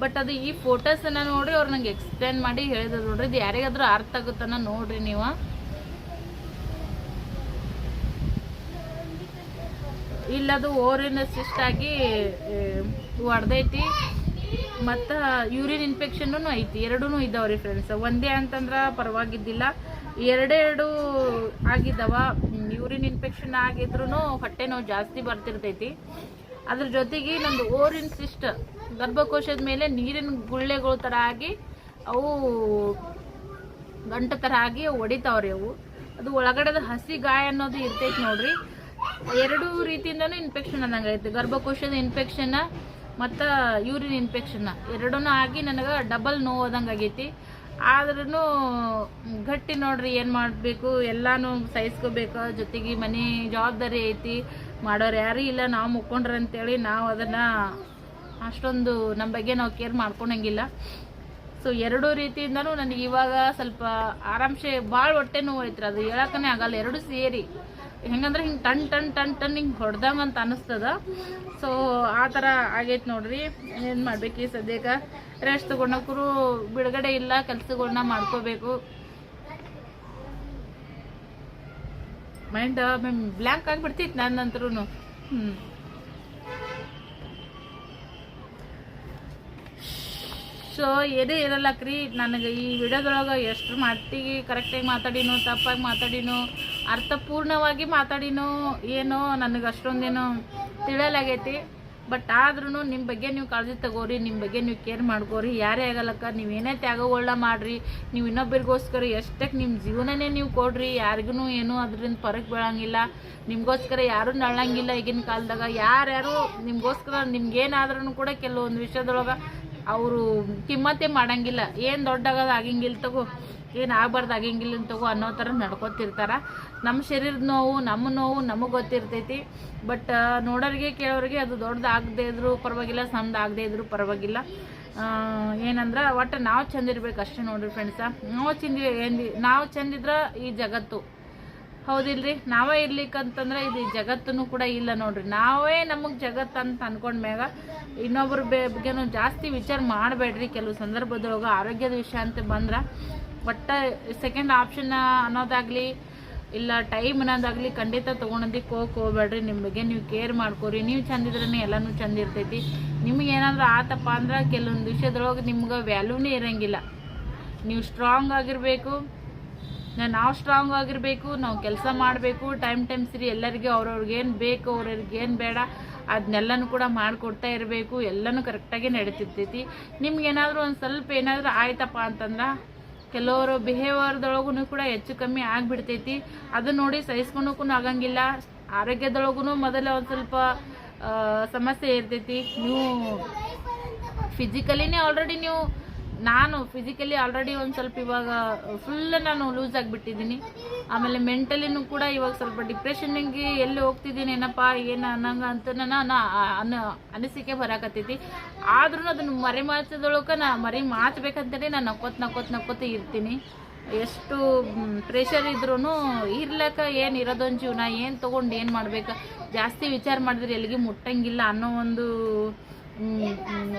ಬಟ್ ಅದು ಈ ಫೋಟೋಸನ್ನು ನೋಡಿ ಅವ್ರು ನಂಗೆ ಎಕ್ಸ್ಪ್ಲೇನ್ ಮಾಡಿ ಹೇಳಿದ್ರು ನೋಡ್ರಿ. ಇದು ಯಾರಿಗಾದ್ರೂ ಅರ್ಥ ಆಗುತ್ತನ ನೋಡ್ರಿ ನೀವು. ಇಲ್ಲದು ಓರಿನ ಸಿಸ್ಟ್ ಆಗಿ ಒಡ್ದೈತಿ. ಮತ್ತು ಯೂರಿನ್ ಇನ್ಫೆಕ್ಷನ್ನು ಐತಿ. ಎರಡೂ ಇದಾವ್ರಿ ಫ್ರೆಂಡ್ಸ್ ಒಂದೇ ಅಂತಂದ್ರೆ ಪರವಾಗಿದ್ದಿಲ್ಲ. ಎರಡೆರಡು ಆಗಿದ್ದಾವ. ಯೂರಿನ್ ಇನ್ಫೆಕ್ಷನ್ ಆಗಿದ್ರೂ ಹೊಟ್ಟೆ ನೋವು ಜಾಸ್ತಿ ಬರ್ತಿರ್ತೈತಿ. ಅದ್ರ ಜೊತೆಗೆ ನಂದು ಓರಿನ್ ಸಿಸ್ಟ್ ಗರ್ಭಕೋಶದ ಮೇಲೆ ನೀರಿನ ಗುಳ್ಳೆಗಳ ಥರ ಆಗಿ ಅವು ಗಂಟು ಥರ ಆಗಿ ಹೊಡಿತಾವ್ರಿ ಅವು. ಅದು ಒಳಗಡೆದ ಹಸಿ ಗಾಯ ಅನ್ನೋದು ಇರ್ತೈತಿ ನೋಡ್ರಿ. ಎರಡು ರೀತಿಯಿಂದನೂ ಇನ್ಫೆಕ್ಷನ್ ಅನ್ನಂಗೆ ಐತಿ ಗರ್ಭಕೋಶದ ಇನ್ಫೆಕ್ಷನ್ ಮತ್ತು ಯೂರಿನ್ ಇನ್ಫೆಕ್ಷನ್ ಎರಡೂ ಆಗಿ ನನಗೆ ಡಬಲ್ ನೋವು ಆದಂಗೆ ಆಗೈತಿ. ಆದ್ರೂ ಗಟ್ಟಿ ನೋಡ್ರಿ ಏನು ಮಾಡಬೇಕು, ಎಲ್ಲಾನು ಸಹಿಸ್ಕೋಬೇಕು. ಜೊತೆಗೆ ಮನೆ ಜವಾಬ್ದಾರಿ ಐತಿ. ಮಾಡೋರು ಯಾರೂ ಇಲ್ಲ, ನಾವು ಮುಕ್ಕೊಂಡ್ರೆ ಅಂತೇಳಿ ನಾವು ಅದನ್ನು ಅಷ್ಟೊಂದು ನಮ್ಮ ಬಗ್ಗೆ ನಾವು ಕೇರ್ ಮಾಡ್ಕೊಳಂಗಿಲ್ಲ ಸೊ ಎರಡೂ ರೀತಿಯಿಂದನೂ ನನಗೆ ಇವಾಗ ಸ್ವಲ್ಪ ಆರಾಮ್ಸೆ ಭಾಳ ಹೊಟ್ಟೆ ನೋವು ಐತ್ರಿ. ಅದು ಹೇಳಕ್ಕನೇ ಆಗಲ್ಲ. ಎರಡು ಸೇರಿ. ಹೆಂಗಂದ್ರೆ ಹಿಂಗೆ ಟನ್ ಟನ್ ಟನ್ ಟನ್ ಹಿಂಗೆ ಹೊಡ್ದಂಗೆ ಅಂತ ಅನಿಸ್ತದ. ಸೊ ಆ ಥರ ಆಗೈತೆ ನೋಡ್ರಿ. ಏನು ಮಾಡ್ಬೇಕು ಈ ಸದ್ಯಕ್ಕೆ? ರೆಸ್ಟ್ ತೊಗೊಂಡಕ್ಕೂ ಬಿಡುಗಡೆ ಇಲ್ಲ ಕೆಲಸಗಳನ್ನ ಮಾಡ್ಕೋಬೇಕು. ಮೈಂಡ್ ಬ್ಲ್ಯಾಂಕ್ ಆಗಿಬಿಡ್ತೈತಿ ನನ್ನಂತ್ರೂ ಹ್ಞೂ ಸೊ ಏನೇ ಇರಲ್ಲಕ್ರಿ. ನನಗೆ ಈ ವಿಡಿಯೋದೊಳಗೆ ಎಷ್ಟು ಮಟ್ಟಿಗೆ ಕರೆಕ್ಟಾಗಿ ಮಾತಾಡಿನೋ, ತಪ್ಪಾಗಿ ಮಾತಾಡಿನೋ ಅರ್ಥಪೂರ್ಣವಾಗಿ ಮಾತಾಡಿನೋ ಏನೋ, ನನಗೆ ಅಷ್ಟೊಂದೇನೋ ತಿಳಿಯಲಾಗೈತಿ. ಬಟ್ ಆದ್ರೂ ನಿಮ್ಮ ಬಗ್ಗೆ ನೀವು ಕಾಳಜಿ ತಗೋರಿ ನಿಮ್ಮ ಬಗ್ಗೆ ನೀವು ಕೇರ್ ಮಾಡ್ಕೋರಿ. ಯಾರೇ ಆಗಲ್ಲಕ್ಕ ನೀವೇನೇ ತ್ಯಾಗಗಳನ್ನ ಮಾಡಿರಿ, ನೀವು ಇನ್ನೊಬ್ಬರಿಗೋಸ್ಕರ ಎಷ್ಟಕ್ಕೆ ನಿಮ್ಮ ಜೀವನನೇ ನೀವು ಕೊಡ್ರಿ ಯಾರಿಗೂ ಏನೂ ಅದರಿಂದ ಫರಕ್ ಬೀಳಂಗಿಲ್ಲ. ನಿಮಗೋಸ್ಕರ ಯಾರೂ ನಳ್ಳಂಗಿಲ್ಲ ಈಗಿನ ಕಾಲದಾಗ. ಯಾರ್ಯಾರು ನಿಮಗೋಸ್ಕರ ನಿಮ್ಗೇನಾದ್ರೂ ಕೂಡ ಕೆಲವೊಂದು ವಿಷಯದೊಳಗೆ ಅವರು ಕಿಮ್ಮತ್ತೆ ಮಾಡಂಗಿಲ್ಲ. ಏನು ದೊಡ್ಡಾಗದ ಆಗಂಗಿಲ್ಲ ತಗೋ. ಏನು ಆಗ್ಬಾರ್ದು, ಆಗಂಗಿಲ್ಲ ತಗೋ ಅನ್ನೋ ಥರ ನಡ್ಕೊತಿರ್ತಾರೆ. ನಮ್ಮ ಶರೀರದ ನೋವು, ನಮ್ಮ ನೋವು ನಮಗೆ ಗೊತ್ತಿರ್ತೈತಿ. ಬಟ್ ನೋಡೋರಿಗೆ, ಕೇಳೋರಿಗೆ ಅದು ದೊಡ್ಡದು ಆಗದೆ ಇದ್ರು ಪರವಾಗಿಲ್ಲ ಸಣ್ಣದು ಆಗದೆ ಇದ್ರು ಪರವಾಗಿಲ್ಲ. ಏನಂದ್ರೆ ಒಟ್ಟು ನಾವು ಚೆಂದಿರ್ಬೇಕು ಅಷ್ಟೇ ನೋಡ್ರಿ ಫ್ರೆಂಡ್ಸ ನಾವು ಚಂದ ಏನು ನಾವು ಚಂದಿದ್ರೆ ಈ ಜಗತ್ತು. ಹೌದಿಲ್ರಿ? ನಾವೇ ಇರ್ಲಿಕ್ಕಂತಂದ್ರೆ ಇದು ಈ ಜಗತ್ತೂ ಕೂಡ ಇಲ್ಲ ನೋಡ್ರಿ. ನಾವೇ ನಮಗೆ ಜಗತ್ತು ಅಂತ ಅನ್ಕೊಂಡ್ಮ್ಯಾಗ ಇನ್ನೊಬ್ರ ಬೆ- ಬಗ್ಗೆನೂ ಜಾಸ್ತಿ ವಿಚಾರ ಮಾಡಬೇಡ್ರಿ. ಕೆಲವು ಸಂದರ್ಭದೊಳಗೆ ಆರೋಗ್ಯದ ವಿಷಯ ಅಂತ ಬಂದ್ರೆ ಒಟ್ಟ ಸೆಕೆಂಡ್ ಆಪ್ಷನ್ ಅನ್ನೋದಾಗಲಿ, ಇಲ್ಲ ಟೈಮ್ ಅನ್ನೋದಾಗಲಿ ಖಂಡಿತ ತೊಗೊಳೋದಕ್ಕೆ ಹೋಗಕ್ಕೆ ಹೋಗ್ಬೇಡ್ರಿ. ನಿಮ್ಮ ಬಗ್ಗೆ ನೀವು ಕೇರ್ ಮಾಡ್ಕೊರಿ. ನೀವು ಚಂದಿದ್ರೇ ಎಲ್ಲನೂ ಚಂದ ಇರ್ತೈತಿ. ನಿಮ್ಗೆ ಏನಾದರೂ ಆತಪ್ಪ ಅಂದ್ರೆ ಕೆಲವೊಂದು ವಿಷಯದೊಳಗೆ ನಿಮ್ಗೆ ವ್ಯಾಲ್ಯೂನೇ ಇರೋಂಗಿಲ್ಲ. ನೀವು ಸ್ಟ್ರಾಂಗ್ ಆಗಿರಬೇಕು. ನಾವು ಸ್ಟ್ರಾಂಗ್ ಆಗಿರಬೇಕು. ನಾವು ಕೆಲಸ ಮಾಡಬೇಕು. ಟೈಮ್ ಟೈಮ್ ಸರಿ. ಎಲ್ಲರಿಗೂ ಅವ್ರವ್ರಿಗೆ ಏನು ಬೇಕು, ಅವ್ರವ್ರಿಗೆ ಏನು ಬೇಡ ಅದನ್ನೆಲ್ಲನೂ ಕೂಡ ಮಾಡಿಕೊಡ್ತಾ ಇರಬೇಕು. ಎಲ್ಲನೂ ಕರೆಕ್ಟಾಗಿ ನಡೀತಿರ್ತೈತಿ. ನಿಮ್ಗೆ ಏನಾದರೂ ಒಂದು ಸ್ವಲ್ಪ ಏನಾದರೂ ಆಯ್ತಪ್ಪ ಅಂತಂದ್ರೆ ಕೆಲವರು ಬಿಹೇವಿಯರ್ದೊಳಗೂ ಕೂಡ ಹೆಚ್ಚು ಕಮ್ಮಿ ಆಗಿಬಿಡ್ತೈತಿ. ಅದನ್ನ ನೋಡಿ ಸಹಿಸ್ಕೊಳಕ್ಕೂ ಆಗಂಗಿಲ್ಲ. ಆರೋಗ್ಯದೊಳಗೂ ಮೊದಲ ಒಂದು ಸ್ವಲ್ಪ ಸಮಸ್ಯೆ ಇರ್ತೈತಿ. ನೀವು ಫಿಸಿಕಲಿನೇ ಆಲ್ರೆಡಿ ನೀವು ನಾನು ಫಿಸಿಕಲಿ ಆಲ್ರೆಡಿ ಒಂದು ಸ್ವಲ್ಪ ಇವಾಗ ಫುಲ್ ನಾನು ಲೂಸ್ ಆಗಿಬಿಟ್ಟಿದ್ದೀನಿ. ಆಮೇಲೆ ಮೆಂಟಲಿನೂ ಕೂಡ ಇವಾಗ ಸ್ವಲ್ಪ ಡಿಪ್ರೆಷನ್ಗೆ ಎಲ್ಲಿ ಹೋಗ್ತಿದ್ದೀನಿ, ಏನಪ್ಪ, ಏನು ಅನ್ನಂಗ ಅಂತ ನಾನು ಅನ್ನ, ಅನಿಸಿಕೆ ಬರಾಕತ್ತೈತಿ. ಆದ್ರೂ ಅದನ್ನು ಮರೆ ಮಾಚದೊಳಗೆ ನಾ ಮರಿ ಮಾಚಬೇಕಂತಲೇ ನಾನು ನಕ್ಕೋತ್ ನಕ್ಕೋತ್, ನಕ್ಕೋತ ಇರ್ತೀನಿ. ಎಷ್ಟು ಪ್ರೆಷರ್ ಇದ್ರೂ ಇರ್ಲಕ್ಕ ಏನು ಇರೋದೊಂದು ಜೀವನ, ಏನು ತೊಗೊಂಡು ಏನು ಮಾಡ್ಬೇಕು? ಜಾಸ್ತಿ ವಿಚಾರ ಮಾಡಿದ್ರೆ ಎಲ್ಲಿಗೆ ಮುಟ್ಟಂಗಿಲ್ಲ ಅನ್ನೋ ಒಂದು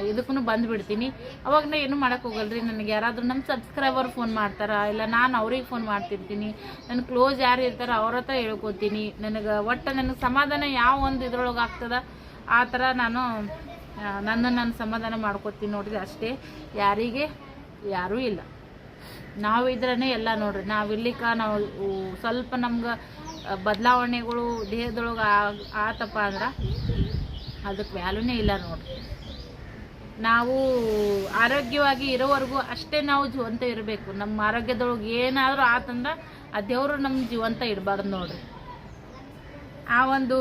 ಇದಕ್ಕೂ ಬಂದುಬಿಡ್ತೀನಿ ಅವಾಗ ನಾ ಏನು ಹೋಗಲ್ರಿ? ನನಗೆ ಯಾರಾದರೂ ನಮ್ಮ ಸಬ್ಸ್ಕ್ರೈಬರ್ ಫೋನ್ ಮಾಡ್ತಾರ? ಇಲ್ಲ ನಾನು ಅವ್ರಿಗೆ ಫೋನ್ ಮಾಡ್ತಿರ್ತೀನಿ. ನನ್ನ ಕ್ಲೋಸ್ ಯಾರು ಇರ್ತಾರೆ ಅವ್ರ ಹತ್ರ ಹೇಳ್ಕೊತೀನಿ. ನನಗೆ ಒಟ್ಟು ನನಗೆ ಸಮಾಧಾನ ಯಾವ ಒಂದು ಇದ್ರೊಳಗೆ ಆಗ್ತದ, ಆ ಥರ ನಾನು ನನ್ನ ನಾನು ಸಮಾಧಾನ ಮಾಡ್ಕೊತೀನಿ ನೋಡ್ರಿ ಅಷ್ಟೇ. ಯಾರಿಗೆ? ಯಾರೂ ಇಲ್ಲ. ನಾವಿದ್ರೇ ಎಲ್ಲ ನೋಡ್ರಿ. ಇಲ್ಲಿಕ ನಾವು ಸ್ವಲ್ಪ ನಮ್ಗೆ ಬದಲಾವಣೆಗಳು ದೇಹದೊಳಗೆ ಆತಪ್ಪ ಅಂದ್ರೆ ಅದಕ್ಕೆ ವ್ಯಾಲ್ಯೂನೇ ಇಲ್ಲ ನೋಡ್ರಿ. ನಾವು ಆರೋಗ್ಯವಾಗಿ ಇರೋವರೆಗೂ ಅಷ್ಟೇ ನಾವು ಜೀವಂತ ಇರಬೇಕು. ನಮ್ಮ ಆರೋಗ್ಯದೊಳಗೆ ಏನಾದರೂ ಆತಂದ್ರೆ ಆ ದೇವರು ನಮ್ಮ ಜೀವಂತ ಇಡಬಾರ್ದು ನೋಡ್ರಿ. ಆ ಒಂದು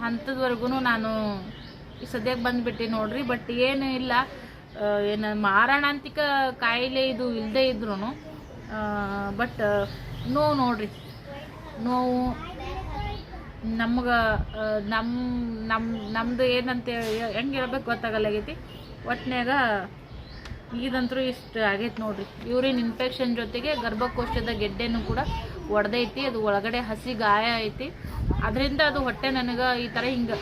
ಹಂತದವರೆಗೂ ನಾನು ಸದ್ಯಕ್ಕೆ ಬಂದುಬಿಟ್ಟೆ ನೋಡ್ರಿ. ಬಟ್ ಏನು ಇಲ್ಲ. ಏನು ಮಾರಣಾಂತಿಕ ಕಾಯಿಲೆ ಇದು ಇಲ್ಲದೆ ಇದ್ರೂ ಬಟ್ ನೋವು ನೋಡ್ರಿ. ನೋವು ನಮ್ಗೆ ನಮ್ಮ ನಮ್ಮ ನಮ್ಮದು ಏನಂತ ಹೆಂಗೆ ಹೇಳ್ಬೇಕು ಗೊತ್ತಾಗಲ್ಲಾಗೈತಿ ಒಟ್ನ್ಯಾಗ ಇದಂತರೂ ಇಷ್ಟು ಆಗೈತೆ ನೋಡ್ರಿ. ಯೂರಿನ್ ಇನ್ಫೆಕ್ಷನ್ ಜೊತೆಗೆ ಗರ್ಭಕೋಶದ ಗೆಡ್ಡೆನೂ ಕೂಡ ಒಡೆದೈತಿ, ಅದು ಒಳಗಡೆ ಹಸಿ ಗಾಯ ಐತಿ. ಅದರಿಂದ ಅದು ಹೊಟ್ಟೆ ನನಗೆ ಈ ಥರ ಹಿಂಗೆ.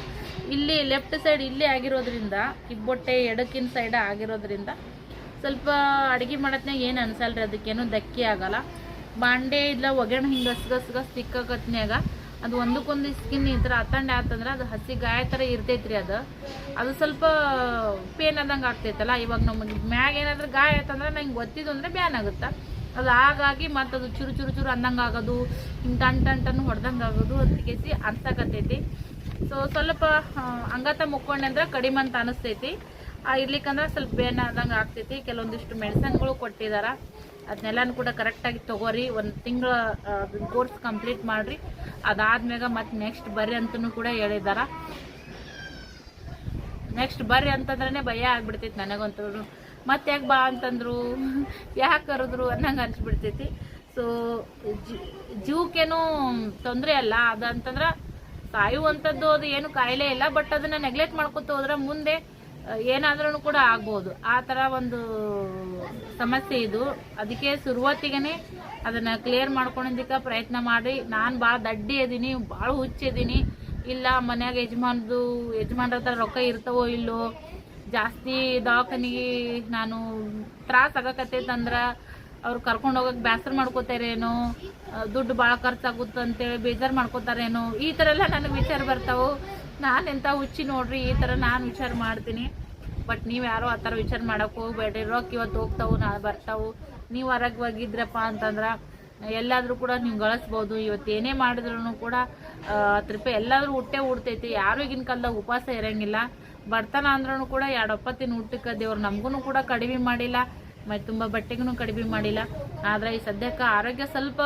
ಇಲ್ಲಿ ಲೆಫ್ಟ್ ಸೈಡ್ ಇಲ್ಲಿ ಆಗಿರೋದ್ರಿಂದ, ಕಿಬ್ಬೊಟ್ಟೆ ಎಡಕಿನ ಸೈಡ್ ಆಗಿರೋದ್ರಿಂದ ಸ್ವಲ್ಪ ಅಡುಗೆ ಮಾಡತ್ನಾಗ ಏನು ಅನ್ಸಲ್ರಿ ಅದಕ್ಕೇನು ಧಕ್ಕೆ ಆಗಲ್ಲ. ಬಾಂಡೆ ಇಲ್ಲ ಒಗ್ಗರಣೆ ಹಿಂಗೆ ಗಸ್ ಗಸ್ ಗಸ್ ತಿಕ್ಕಕತ್ನ್ಯಾಗ ಅದು ಒಂದಕ್ಕೊಂದು ಸ್ಕಿನ್ ಈ ಥರ ಹತ್ತಂಡೆ ಆತಂದ್ರೆ ಅದು ಹಸಿ ಗಾಯ ಥರ ಇರ್ತೈತ್ರಿ ಅದು. ಅದು ಸ್ವಲ್ಪ ಪೇನ್ ಆದಂಗೆ ಆಗ್ತೈತಲ್ಲ, ಇವಾಗ ನಮಗೆ ಮ್ಯಾಗ ಏನಾದರೂ ಗಾಯ ಆಯ್ತಂದ್ರೆ ನಂಗೆ ಗೊತ್ತಿದ್ದು ಅಂದರೆ ಬ್ಯಾನ್ ಆಗುತ್ತೆ? ಅದು ಹಾಗಾಗಿ ಮತ್ತು ಅದು ಚುರು ಚುರು ಚುರು ಅಂದಂಗೆ ಆಗೋದು, ಹಿಂಗೆ ಟನ್ ಟನ್ ಹೊಡೆದಂಗೆ ಆಗೋದು ಅಂತ ಕೇಸಿ ಅನ್ಸಕತ್ತೈತಿ. ಸೊ ಸ್ವಲ್ಪ ಅಂಗಾತ ಮುಕ್ಕೊಂಡೆ ಕಡಿಮೆ ಅಂತ ಅನಿಸ್ತೈತಿ. ಇರ್ಲಿಕ್ಕಂದ್ರೆ ಸ್ವಲ್ಪ ಬೇನ ಆದಂಗೆ ಆಗ್ತೈತಿ. ಕೆಲವೊಂದಿಷ್ಟು ಮೆಡಿಸನ್ಗಳು ಕೊಟ್ಟಿದಾರ. ಅದನ್ನೆಲ್ಲನೂ ಕೂಡ ಕರೆಕ್ಟಾಗಿ ತಗೋರಿ, ಒಂದು ತಿಂಗಳ ಕೋರ್ಸ್ ಕಂಪ್ಲೀಟ್ ಮಾಡಿರಿ. ಅದಾದ್ಮ್ಯಾಗ ಮತ್ತೆ ನೆಕ್ಸ್ಟ್ ಬರ್ರಿ ಅಂತಲೂ ಕೂಡ ಹೇಳಿದಾರ. ನೆಕ್ಸ್ಟ್ ಬರ್ರಿ ಅಂತಂದ್ರೆ ಭಯ ಆಗ್ಬಿಡ್ತೈತಿ ನನಗಂತೂ ಮತ್ತೆ ಯಾಕೆ ಬಾ ಅಂತಂದ್ರು? ಯಾಕೆ ಕರೆದ್ರು ಅನ್ನಂಗೆ ಅನ್ಸ್ಬಿಡ್ತೈತಿ. ಸೊ ಜೀವಕ್ಕೇನು ತೊಂದರೆ ಅಲ್ಲ. ಅದಂತಂದ್ರೆ ಸಾಯುವಂಥದ್ದು ಅದು ಏನು ಕಾಯಿಲೆ ಇಲ್ಲ. ಬಟ್ ಅದನ್ನ ನೆಗ್ಲೆಕ್ಟ್ ಮಾಡ್ಕೊತ ಹೋದ್ರೆ ಮುಂದೆ ಏನಾದ್ರೂ ಕೂಡ ಆಗ್ಬೋದು. ಆ ಥರ ಒಂದು ಸಮಸ್ಯೆ ಇದು. ಅದಕ್ಕೆ ಶುರುವಾತಿಗೆ ಅದನ್ನ ಕ್ಲಿಯರ್ ಮಾಡ್ಕೊಳೋದಕ್ಕೆ ಪ್ರಯತ್ನ ಮಾಡಿ. ನಾನು ಭಾಳ ದಡ್ಡಿ ಅದೀನಿ ಭಾಳ ಹುಚ್ಚಿದ್ದೀನಿ ಇಲ್ಲ, ಮನ್ಯಾಗ ಯಜಮಾನ್ದು, ಯಜಮಾನ್ರ ಹತ್ರ ರೊಕ್ಕ ಇರ್ತಾವೋ ಇಲ್ಲೋ, ಜಾಸ್ತಿ ದವಾಖಾನಿಗೆ ನಾನು ತ್ರಾಸ ಆಗಕತ್ತೈತಂದ್ರೆ ಅವ್ರು ಕರ್ಕೊಂಡು ಹೋಗಕ್ಕೆ ಬೇಸರ ಮಾಡ್ಕೋತಾರೇನೋ ದುಡ್ಡು ಭಾಳ ಖರ್ಚಾಗುತ್ತೆ ಅಂತೇಳಿ ಬೇಜಾರು ಮಾಡ್ಕೋತಾರೇನೋ, ಈ ಥರ ಎಲ್ಲ ನನಗೆ ವಿಚಾರ ಬರ್ತಾವೆ. ನಾನು ಎಂಥ ಹುಚ್ಚಿ ನೋಡ್ರಿ ಈ ಥರ ನಾನು ವಿಚಾರ ಮಾಡ್ತೀನಿ. ಬಟ್ ನೀವು ಯಾರೋ ಆ ಥರ ವಿಚಾರ ಮಾಡೋಕೆ ಹೋಗ್ಬೇಡ್ರಿ. ರೊಕ್ಕ ಇವತ್ತು ಹೋಗ್ತಾವು ನಾ ಬರ್ತಾವು. ನೀವು ಹೋಗಿದ್ರಪ್ಪ ಅಂತಂದ್ರೆ ಎಲ್ಲಾದರೂ ಕೂಡ ನೀವು ಗಳಿಸ್ಬೋದು. ಏನೇ ಮಾಡಿದ್ರು ಕೂಡ ಹತ್ತು ರೂಪಾಯಿ ಎಲ್ಲಾದರೂ ಹುಟ್ಟೆ ಉಡ್ತೈತಿ ಯಾರು ಈಗಿನ ಕಾಲದಾಗ ಉಪವಾಸ ಇರಂಗಿಲ್ಲ. ಬರ್ತಾನ ಅಂದ್ರೂ ಕೂಡ ಎರಡು ಒಪ್ಪತ್ತಿನ ಊಟಕ್ಕೆ ದೇವ್ರು ನಮಗೂ ಕೂಡ ಕಡಿಮೆ ಮಾಡಿಲ್ಲ. ಮತ್ತು ತುಂಬ ಬಟ್ಟೆಗೂ ಕಡಿಮೆ ಮಾಡಿಲ್ಲ. ಆದರೆ ಈ ಸದ್ಯಕ್ಕೆ ಆರೋಗ್ಯ ಸ್ವಲ್ಪ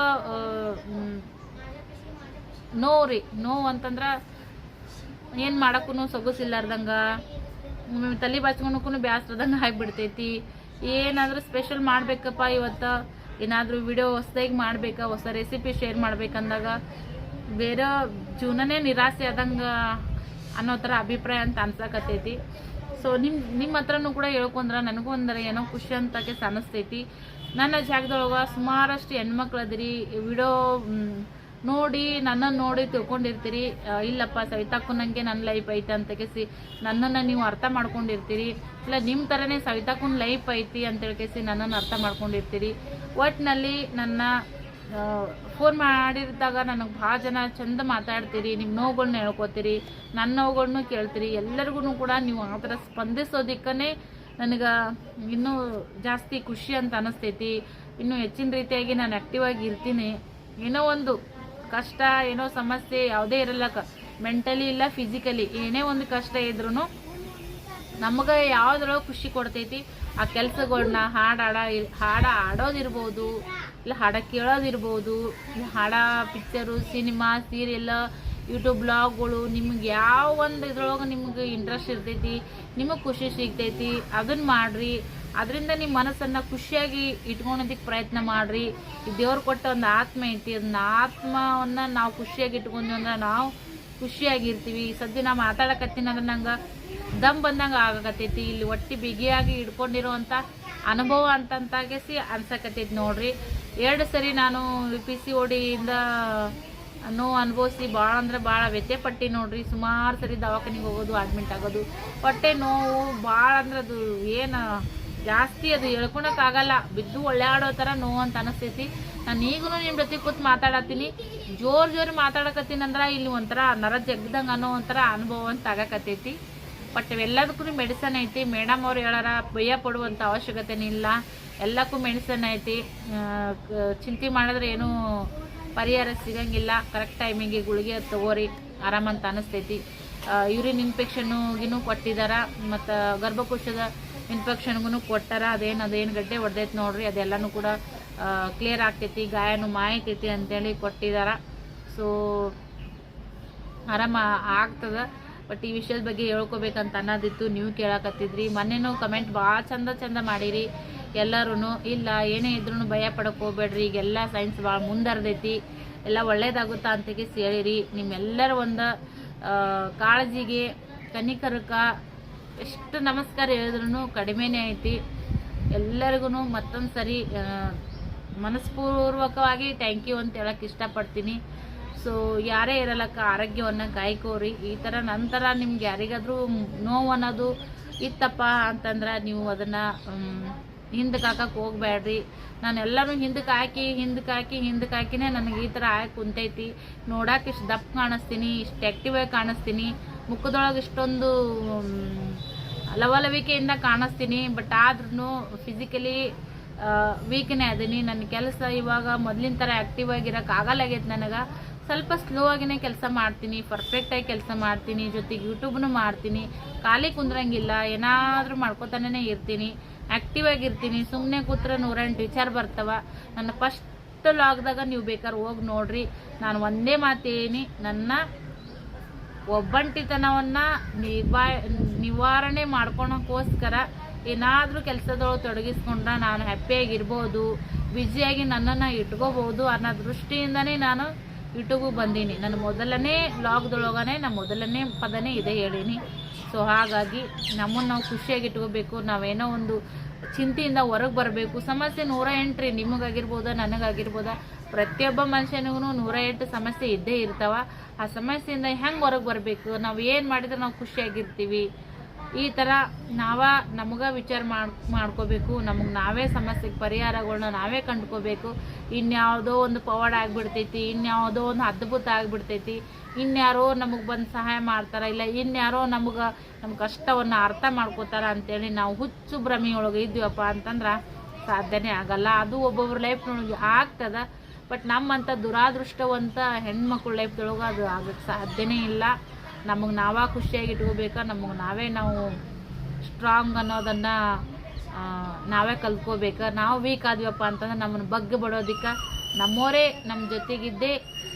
ಮ್, ನೋವು ರೀ ನೋವು ಅಂತಂದ್ರೆ ಏನು ಮಾಡೋಕ್ಕೂ ಸೊಗಸಿಲ್ಲಾರ್ದಂಗ. ತಲೆ ಬಾಚ್ಕೊಳಕ್ಕೂ ಬ್ಯಾಸ್ರದಂಗೆ ಆಗಿಬಿಡ್ತೈತಿ. ಏನಾದರೂ ಸ್ಪೆಷಲ್ ಮಾಡಬೇಕಪ್ಪ ಇವತ್ತು. ಏನಾದರೂ ವಿಡಿಯೋ ಹೊಸದಾಗಿ ಮಾಡಬೇಕಾ, ಹೊಸ ರೆಸಿಪಿ ಶೇರ್ ಮಾಡ್ಬೇಕಂದಾಗ. ಬೇರೆ ಜೀವನನೇ ನಿರಾಸೆ ಆದಂಗೆ ಅನ್ನೋ ಥರ ಅಭಿಪ್ರಾಯ ಅಂತ ಅನ್ಸಕತ್ತೈತಿ. ಸೊ ನಿಮ್ಮ ನಿಮ್ಮ ಹತ್ರನೂ ಕೂಡ ಹೇಳ್ಕೊಂಡ್ರೆ ನನಗೂ ಒಂದರ ಏನೋ ಖುಷಿ ಅಂತ ಕೆಸ್ ಅನಿಸ್ತೈತಿ ನನ್ನ ಜಾಗದೊಳಗೆ ಸುಮಾರಷ್ಟು ಹೆಣ್ಮಕ್ಳು ಅದಿರಿ ವಿಡಿಯೋ ನೋಡಿ ನನ್ನನ್ನು ನೋಡಿ ತಿಳ್ಕೊಂಡಿರ್ತೀರಿ. ಇಲ್ಲಪ್ಪ ಸವಿತಾಕ್ಕೂ ನನಗೆ ನನ್ನ ಲೈಫ್ ಐತೆ ಅಂತ ಕೇಸಿ, ನನ್ನನ್ನು ನೀವು ಅರ್ಥ ಮಾಡ್ಕೊಂಡಿರ್ತೀರಿ. ಇಲ್ಲ ನಿಮ್ಮ ಥರನೇ ಸವಿತಾಕ್ಕೂ ಲೈಫ್ ಐತಿ ಅಂತ ಕೇಸಿ, ನನ್ನನ್ನು ಅರ್ಥ ಮಾಡ್ಕೊಂಡಿರ್ತೀರಿ. ಒಟ್ಟಿನಲ್ಲಿ ನನ್ನ ಫೋನ್ ಮಾಡಿದಾಗ ನನಗೆ ಭಾಳ ಜನ ಚಂದ ಮಾತಾಡ್ತೀರಿ ನಿಮ್ಮ ನೋವುಗಳ್ನ ಹೇಳ್ಕೊತೀರಿ ನನ್ನ ನೋವುಗಳನ್ನೂ ಕೇಳ್ತೀರಿ. ಎಲ್ಲರಿಗೂ ಕೂಡ ನೀವು ಆ ಥರ ಸ್ಪಂದಿಸೋದಕ್ಕೇ ನನಗೆ ಇನ್ನೂ ಜಾಸ್ತಿ ಖುಷಿ ಅಂತ ಅನಿಸ್ತೈತಿ. ಇನ್ನೂ ಹೆಚ್ಚಿನ ರೀತಿಯಾಗಿ ನಾನು ಆ್ಯಕ್ಟಿವ್ ಆಗಿ ಇರ್ತೀನಿ. ಏನೋ ಒಂದು ಕಷ್ಟ ಏನೋ ಸಮಸ್ಯೆ ಯಾವುದೇ ಇರಲ್ಲ. ಮೆಂಟಲಿ ಇಲ್ಲ ಫಿಸಿಕಲಿ ಏನೇ ಒಂದು ಕಷ್ಟ ಇದ್ರೂ ನಮಗೆ ಯಾವ್ದ್ರೊಳಗೆ ಖುಷಿ ಕೊಡ್ತೈತಿ? ಆ ಕೆಲಸಗಳನ್ನ ಹಾಡು ಹಾಡ ಹಾಡ ಆಡೋದಿರ್ಬೋದು ಇಲ್ಲ ಹಾಡ ಕೇಳೋದಿರ್ಬೋದು, ಇಲ್ಲ ಹಾಡ ಪಿಕ್ಚರು ಸಿನಿಮಾ ಸೀರಿಯಲ್ ಯೂಟ್ಯೂಬ್ ಬ್ಲಾಗ್ಗಳು ನಿಮ್ಗೆ ಯಾವ ಒಂದು ಇದ್ರೊಳಗೆ ನಿಮ್ಗೆ ಇಂಟ್ರೆಸ್ಟ್ ಇರ್ತೈತಿ, ನಿಮಗೆ ಖುಷಿ ಸಿಗ್ತೈತಿ ಅದನ್ನು ಮಾಡಿರಿ. ಅದರಿಂದ ನಿಮ್ಮ ಮನಸ್ಸನ್ನು ಖುಷಿಯಾಗಿ ಇಟ್ಕೊಳೋದಕ್ಕೆ ಪ್ರಯತ್ನ ಮಾಡಿರಿ. ದೇವ್ರು ಕೊಟ್ಟ ಒಂದು ಆತ್ಮ ಐತಿ, ಅದನ್ನ ಆತ್ಮವನ್ನು ನಾವು ಖುಷಿಯಾಗಿ ಇಟ್ಕೊಂಡ್ವಿ ಅಂದ್ರೆ ನಾವು ಖುಷಿಯಾಗಿರ್ತೀವಿ. ಈ ಸದ್ಯ ನಾವು ಮಾತಾಡಕತ್ತೀನಿ ಅಂದ್ರೆ ನಂಗೆ ದಮ್ ಬಂದಂಗೆ ಆಗಕತ್ತೈತಿ. ಇಲ್ಲಿ ಒಟ್ಟಿ ಬಿಗಿಯಾಗಿ ಇಟ್ಕೊಂಡಿರುವಂಥ ಅನುಭವ ಅಂತಂತಾಗೆಸಿ ಅನ್ಸಕತ್ತೈತಿ ನೋಡ್ರಿ. ಎರಡು ಸರಿ ನಾನು ಪಿ ಸಿ ಓಡಿಯಿಂದ ನೋವು ಅನುಭವಿಸಿ ಭಾಳ ಅಂದ್ರೆ ಭಾಳ ವ್ಯತ್ಯಪಟ್ಟು ನೋಡ್ರಿ. ಸುಮಾರು ಸರಿ ದವಾಖಾನಿಗೆ ಹೋಗೋದು ಅಡ್ಮಿಟ್ ಆಗೋದು. ಹೊಟ್ಟೆ ನೋವು ಭಾಳ ಅಂದ್ರೆ ಅದು ಏನು ಜಾಸ್ತಿ ಅದು ಹೇಳ್ಕೊಳಕ್ಕಾಗಲ್ಲ ಬಿದ್ದು ಒಳ್ಳೆಯಾಡೋ ಥರ ನೋವು ಅಂತ ಅನಿಸ್ತೈತಿ. ನಾನು ಈಗೂ ನಿಮ್ಮ ಜೊತೆ ಕೂತ್ ಮಾತಾಡತ್ತೀನಿ. ಜೋರು ಜೋರು ಮಾತಾಡಕತ್ತೀನಿ ಅಂದ್ರೆ ಇಲ್ಲಿ ಒಂಥರ ನರ ಜಗ್ದಂಗೆ ಅನ್ನೋ ಒಂಥರ ಅನುಭವ ಅಂತ ಆಗಕತ್ತೈತಿ. ಬಟ್ ಎಲ್ಲದಕ್ಕೂ ಮೆಡಿಸನ್ ಐತಿ. ಮೇಡಮ್ ಅವ್ರು ಹೇಳಾರ, ಭಯ ಪಡುವಂಥ ಅವಶ್ಯಕತೆ ಇಲ್ಲ. ಎಲ್ಲಕ್ಕೂ ಮೆಡಿಸನ್ ಐತಿ. ಚಿಂತೆ ಮಾಡಿದ್ರೆ ಏನೂ ಪರಿಹಾರ ಸಿಗಂಗಿಲ್ಲ. ಕರೆಕ್ಟ್ ಟೈಮಿಗೆ ಗುಳಿಗೆ ತಗೋರಿ. ಆರಾಮಂತ ಅನಿಸ್ತೈತಿ. ಯೂರಿನ್ ಇನ್ಫೆಕ್ಷನ್ಗಿನೂ ಕೊಟ್ಟಿದ್ದಾರೆ ಮತ್ತು ಗರ್ಭಕೋಶದ ಇನ್ಫೆಕ್ಷನ್ಗೂ ಕೊಟ್ಟಾರ, ಅದೇನು ಅದೇನು ಗಡ್ಡೆ ಹೊಡೆದೈತೆ ನೋಡ್ರಿ, ಅದೆಲ್ಲನೂ ಕೂಡ ಕ್ಲಿಯರ್ ಆಗ್ತೈತಿ, ಗಾಯನೂ ಮಾಯ್ತೈತಿ ಅಂತೇಳಿ ಕೊಟ್ಟಿದ್ದಾರೆ ಸೊ ಆರಾಮ ಆಗ್ತದೆ. ಬಟ್ ಈ ವಿಷಯದ ಬಗ್ಗೆ ಹೇಳ್ಕೊಬೇಕಂತ ಅನ್ನೋದಿತ್ತು, ನೀವು ಕೇಳಕತ್ತಿದ್ರಿ. ಮೊನ್ನೆನೂ ಕಮೆಂಟ್ ಭಾಳ ಚಂದ ಚಂದ ಮಾಡಿರಿ. ಎಲ್ಲರೂ ಇಲ್ಲ, ಏನೇ ಇದ್ರೂ ಭಯ ಪಡಕ್ಕೆ ಹೋಗ್ಬೇಡ್ರಿ, ಈಗೆಲ್ಲ ಸೈನ್ಸ್ ಭಾಳ ಮುಂದರ್ದೈತಿ. ಎಲ್ಲ ಒಳ್ಳೇದಾಗುತ್ತಾ ಅಂತಗೆ ಸೇರಿರಿ ನಿಮ್ಮೆಲ್ಲರ ಒಂದು ಕಾಳಜಿಗೆ ಕನಿಕರಕ ಎಷ್ಟು ನಮಸ್ಕಾರ ಹೇಳಿದ್ರು ಕಡಿಮೆನೇ ಐತಿ. ಎಲ್ಲರಿಗೂ ಮತ್ತೊಂದು ಸರಿ ಮನಸ್ಪೂರ್ವಕವಾಗಿ ಥ್ಯಾಂಕ್ ಯು ಅಂತ ಹೇಳಕ್ಕೆ ಇಷ್ಟಪಡ್ತೀನಿ. ಸೊ ಯಾರೇ ಇರಲಕ್ಕ ಆರೋಗ್ಯವನ್ನು ಕಾಯ್ಕೋರಿ. ಈ ಥರ ನಂತರ ನಿಮ್ಗೆ ಯಾರಿಗಾದರೂ ನೋವು ಅನ್ನೋದು ಇತ್ತಪ್ಪ ಅಂತಂದ್ರೆ ನೀವು ಅದನ್ನು ಹಿಂದಕ್ಕೆ ಹಾಕಕ್ಕೆ ಹೋಗ್ಬೇಡ್ರಿ. ನಾನು ಎಲ್ಲರೂ ಹಿಂದಕ್ಕೆ ಹಾಕಿ ಹಿಂದಕ್ಕೆ ಹಾಕಿ, ಹಿಂದಕ್ಕೆ ಹಾಕಿನೇ ನನಗೆ ಈ ಥರ ಆಗಿ ಕುಂತೈತಿ. ನೋಡಕ್ಕೆ ಇಷ್ಟು ದಪ್ಪ ಕಾಣಿಸ್ತೀನಿ, ಇಷ್ಟು ಆ್ಯಕ್ಟಿವ್ ಆಗಿ ಕಾಣಿಸ್ತೀನಿ. ಮುಖದೊಳಗೆ ಇಷ್ಟೊಂದು ಲವಲವಿಕೆಯಿಂದ ಕಾಣಿಸ್ತೀನಿ ಬಟ್ ಆದ್ರೂ ಫಿಸಿಕಲಿ ವೀಕ್ನೇ ಅದೀನಿ. ನನ್ನ ಕೆಲಸ ಇವಾಗ ಮೊದಲಿನ ಥರ ಆ್ಯಕ್ಟಿವ್ ಆಗಿರೋಕೆ ಆಗಲಾಗೈತೆ ನನಗೆ. ಸ್ವಲ್ಪ ಸ್ಲೋ ಆಗಿನೇ ಕೆಲಸ ಮಾಡ್ತೀನಿ ಪರ್ಫೆಕ್ಟಾಗಿ ಕೆಲಸ ಮಾಡ್ತೀನಿ, ಜೊತೆಗೆ ಯೂಟ್ಯೂಬ್ನು ಮಾಡ್ತೀನಿ. ಖಾಲಿ ಕುಂದ್ರಂಗಿಲ್ಲ, ಏನಾದರೂ ಮಾಡ್ಕೋತಾನೇ ಇರ್ತೀನಿ. ಆ್ಯಕ್ಟಿವ್ ಆಗಿರ್ತೀನಿ ಸುಮ್ಮನೆ ಕೂತ್ರೆ ನೂರೆಂಟು ವಿಚಾರ ಬರ್ತವೆ. ನನ್ನ ಫಸ್ಟ್ ಲಾಗ್ದಾಗ ನೀವು ಬೇಕಾದ್ರೆ ಹೋಗಿ ನೋಡ್ರಿ. ನಾನು ಒಂದೇ ಮಾತೇನಿ. ನನ್ನ ಒಬ್ಬಂಟಿತನವನ್ನು ನಿಭಾ ನಿವಾರಣೆ ಮಾಡ್ಕೊಳಕ್ಕೋಸ್ಕರ ಏನಾದರೂ ಕೆಲಸದೊಳಗೆ ತೊಡಗಿಸ್ಕೊಂಡ್ರೆ ನಾನು ಹ್ಯಾಪಿಯಾಗಿರ್ಬೋದು, ಬ್ಯುಸಿಯಾಗಿ ನನ್ನನ್ನು ಇಟ್ಕೋಬೋದು ಅನ್ನೋ ದೃಷ್ಟಿಯಿಂದನೇ ನಾನು ಯೂಟ್ಯೂಬಿಗೆ ಬಂದೀನಿ. ನನ್ನ ಮೊದಲನೇ ಲಾಗ್ದೊಳಗನೆ ನಾನು ಮೊದಲನೇ ಪದನೇ ಇದೆ ಹೇಳೀನಿ. ಸೊ ಹಾಗಾಗಿ ನಮ್ಮನ್ನು ನಾವು ಖುಷಿಯಾಗಿ ಇಟ್ಕೋಬೇಕು, ನಾವೇನೋ ಒಂದು ಚಿಂತೆಯಿಂದ ಹೊರಗೆ ಬರಬೇಕು. ಸಮಸ್ಯೆ ನೂರ ಎಂಟ್ರಿ ನಿಮಗಾಗಿರ್ಬೋದ, ನನಗಾಗಿರ್ಬೋದ? ಪ್ರತಿಯೊಬ್ಬ ಮನುಷ್ಯನಿಗೂ ನೂರ ಎಂಟು ಸಮಸ್ಯೆ ಇದ್ದೇ ಇರ್ತಾವ. ಆ ಸಮಸ್ಯೆಯಿಂದ ಹೆಂಗೆ ಹೊರಗೆ ಬರಬೇಕು? ನಾವು ಏನು ಮಾಡಿದ್ರೆ ನಾವು ಖುಷಿಯಾಗಿರ್ತೀವಿ. ಈ ಥರ ನಾವ ನಮಗ ವಿಚಾರ ಮಾಡಿ, ಮಾಡ್ಕೋಬೇಕು. ನಮಗೆ ನಾವೇ ಸಮಸ್ಯೆಗೆ ಪರಿಹಾರಗಳನ್ನ ನಾವೇ ಕಂಡ್ಕೋಬೇಕು. ಇನ್ಯಾವುದೋ ಒಂದು ಪವಾಡ ಆಗಿಬಿಡ್ತೈತಿ, ಇನ್ಯಾವುದೋ ಒಂದು ಅದ್ಭುತ ಆಗಿಬಿಡ್ತೈತಿ. ಇನ್ಯಾರೋ ನಮಗೆ ಬಂದು ಸಹಾಯ ಮಾಡ್ತಾರ, ಇಲ್ಲ ಇನ್ಯಾರೋ ನಮಗೆ ನಮ್ಮ ಕಷ್ಟವನ್ನು ಅರ್ಥ ಮಾಡ್ಕೋತಾರ ಅಂತೇಳಿ ನಾವು ಹುಚ್ಚು ಭ್ರಮೆಯೊಳಗೆ ಇದ್ದೀವಪ್ಪ ಅಂತಂದ್ರೆ ಸಾಧ್ಯನೇ ಆಗಲ್ಲ. ಅದು ಒಬ್ಬೊಬ್ರ ಲೈಫ್ನೊಳಗೆ ಆಗ್ತದ. ಬಟ್ ನಮ್ಮಂಥ ದುರಾದೃಷ್ಟವಂತ ಹೆಣ್ಮಕ್ಳ ಲೈಫ್ದೊಳಗೆ ಅದು ಆಗಕ್ಕೆ ಸಾಧ್ಯನೇ ಇಲ್ಲ. ನಮಗೆ ನಾವೇ ಖುಷಿಯಾಗಿ ಇಟ್ಕೋಬೇಕಾ? ನಮಗೆ ನಾವೇ ನಾವು ಸ್ಟ್ರಾಂಗ್ ಅನ್ನೋದನ್ನು ನಾವೇ ಕಲ್ತ್ಕೋಬೇಕು? ನಾವು ವೀಕ್ ಆದ್ವಪ್ಪ ಅಂತಂದ್ರೆ ನಮ್ಮನ್ನು ಬಗ್ಗೆ ಬಡೋದಕ್ಕೆ. ನಮ್ಮೋರೇ ನಮ್ಮ ಜೊತೆಗಿದ್ದೇ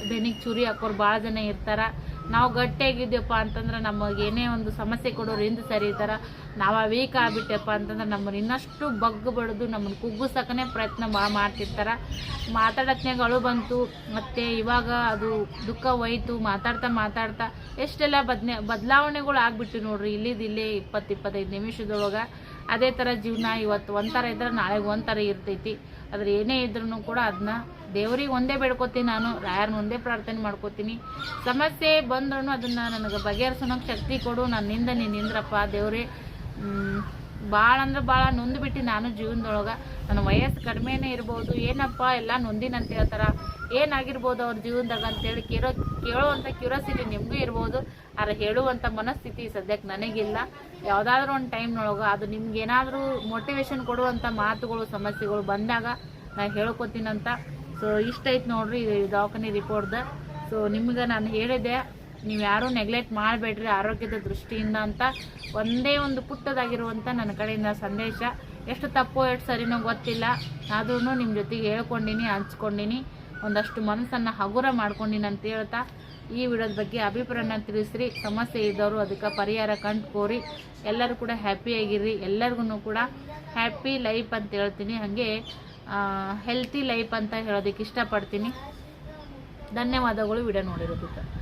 ಬೆನ್ನಿಗೆ ಚುರಿ ಹಾಕೋರು ಭಾಳ ಜನ ಇರ್ತಾರೆ. ನಾವು ಗಟ್ಟಿಯಾಗಿದ್ದೀವಪ್ಪ ಅಂತಂದ್ರೆ ನಮಗೆ ಏನೇ ಒಂದು ಸಮಸ್ಯೆ ಕೊಡೋರು ಹಿಂದೆ ಸರಿತಾರ ನಾವು ವೀಕ್ ಆಗ್ಬಿಟ್ಟೆಪ್ಪ ಅಂತಂದ್ರೆ ನಮ್ಮನ್ನು ಇನ್ನಷ್ಟು ಬಗ್ಗು ಬಡಿದು ನಮ್ಮನ್ನು ಕುಗ್ಗಿಸೋಕೆ ಪ್ರಯತ್ನ ಮಾಡ್ತಿರ್ತಾರೆ. ಮಾತಾಡತ್ನಾಗ ಅಳು ಬಂತು, ಮತ್ತು ಇವಾಗ ಅದು ದುಃಖ ಹೋಯ್ತು, ಮಾತಾಡ್ತಾ ಮಾತಾಡ್ತಾ ಎಷ್ಟೆಲ್ಲ ಬದ್ನೆ ಬದಲಾವಣೆಗಳು ಆಗ್ಬಿಟ್ಟು ನೋಡ್ರಿ ಇಲ್ಲಿದ್ದು ಇಲ್ಲೇ ಇಪ್ಪತ್ತು ಇಪ್ಪತ್ತೈದು ನಿಮಿಷದೊಳಗೆ. ಅದೇ ಥರ ಜೀವನ ಇವತ್ತು ಒಂಥರ ಇದ್ರೆ ನಾಳೆಗೆ ಒಂಥರ ಇರ್ತೈತಿ. ಆದ್ರೆ ಏನೇ ಇದ್ರೂ ಕೂಡ ಅದನ್ನ ದೇವ್ರಿಗೆ ಒಂದೇ ಬೇಡ್ಕೋತೀನಿ ನಾನು ರಾಯರ್ನ ಒಂದೇ ಪ್ರಾರ್ಥನೆ ಮಾಡ್ಕೋತೀನಿ. ಸಮಸ್ಯೆ ಬಂದ್ರೂ ಅದನ್ನು ನನಗೆ ಬಗೆಹರಿಸೋಣಕ್ಕೆ ಶಕ್ತಿ ಕೊಡು ನನ್ನಿಂದ ನೀನು ನಿಂದ್ರಪ್ಪ ದೇವ್ರೇ. ಭಾಳ ಅಂದ್ರೆ ಭಾಳ ನೊಂದ್ಬಿಟ್ಟು ನಾನು ಜೀವನದೊಳಗೆ. ನನ್ನ ವಯಸ್ಸು ಕಡಿಮೆನೇ ಇರ್ಬೋದು, ಏನಪ್ಪ ಎಲ್ಲ ನೊಂದಿನಂತ ಹೇಳ್ತಾರ. ಏನಾಗಿರ್ಬೋದು ಅವ್ರ ಜೀವನದಾಗ ಅಂತೇಳಿ ಕೇಳೋ ಕೇಳುವಂಥ ಕ್ಯೂರಿಯಾಸಿಟಿ ನಿಮಗೂ ಇರ್ಬೋದು. ಆದ್ರೆ ಹೇಳುವಂಥ ಮನಸ್ಥಿತಿ ಸದ್ಯಕ್ಕೆ ನನಗಿಲ್ಲ. ಯಾವುದಾದ್ರೂ ಒಂದು ಟೈಮ್ನೊಳಗೆ ಅದು ನಿಮ್ಗೆ ಏನಾದರೂ ಮೋಟಿವೇಶನ್ ಕೊಡುವಂಥ ಮಾತುಗಳು, ಸಮಸ್ಯೆಗಳು ಬಂದಾಗ ನಾನು ಹೇಳ್ಕೊತೀನಂತ. ಸೊ ಇಷ್ಟ ಐತೆ ನೋಡ್ರಿ ಇದು ದವಾಖಾನೆ ರಿಪೋರ್ಟ್ದ ಸೊ ನಿಮ್ಗೆ ನಾನು ಹೇಳಿದೆ ನೀವು ಯಾರೂ ನೆಗ್ಲೆಕ್ಟ್ ಮಾಡಬೇಡ್ರಿ ಆರೋಗ್ಯದ ದೃಷ್ಟಿಯಿಂದ ಅಂತ. ಒಂದೇ ಒಂದು ಪುಟ್ಟದಾಗಿರುವಂಥ ನನ್ನ ಕಡೆಯಿಂದ ಸಂದೇಶ. ಎಷ್ಟು ತಪ್ಪು ಎಷ್ಟು ಸರಿನೋ ಗೊತ್ತಿಲ್ಲ. ಆದ್ರೂ ನಿಮ್ಮ ಜೊತೆಗೆ ಹೇಳ್ಕೊಂಡಿನಿ, ಹಂಚ್ಕೊಂಡಿನಿ. ಒಂದಷ್ಟು ಮನಸ್ಸನ್ನು ಹಗುರ ಮಾಡ್ಕೊಂಡಿನಿ ಅಂತ ಹೇಳ್ತಾ, ಈ ವಿಡಿಯೋದ ಬಗ್ಗೆ ಅಭಿಪ್ರಾಯನ ತಿಳಿಸ್ರಿ. ಸಮಸ್ಯೆ ಇದ್ದವರು ಅದಕ್ಕೆ ಪರಿಹಾರ ಕಂಡುಕೋರಿ. ಎಲ್ಲರೂ ಕೂಡ ಹ್ಯಾಪಿಯಾಗಿರ್ರಿ ಎಲ್ಲರಿಗೂ ಕೂಡ ಹ್ಯಾಪಿ ಲೈಫ್ ಅಂತ ಹೇಳ್ತೀನಿ. ಹಾಗೆ ಹೆಲ್ತಿ ಲೈಫ್ ಅಂತ ಹೇಳೋದಕ್ಕೆ ಇಷ್ಟಪಡ್ತೀನಿ. ಧನ್ಯವಾದಗಳು ವಿಡಿಯೋ ನೋಡಿರೋದಕ್ಕೆ.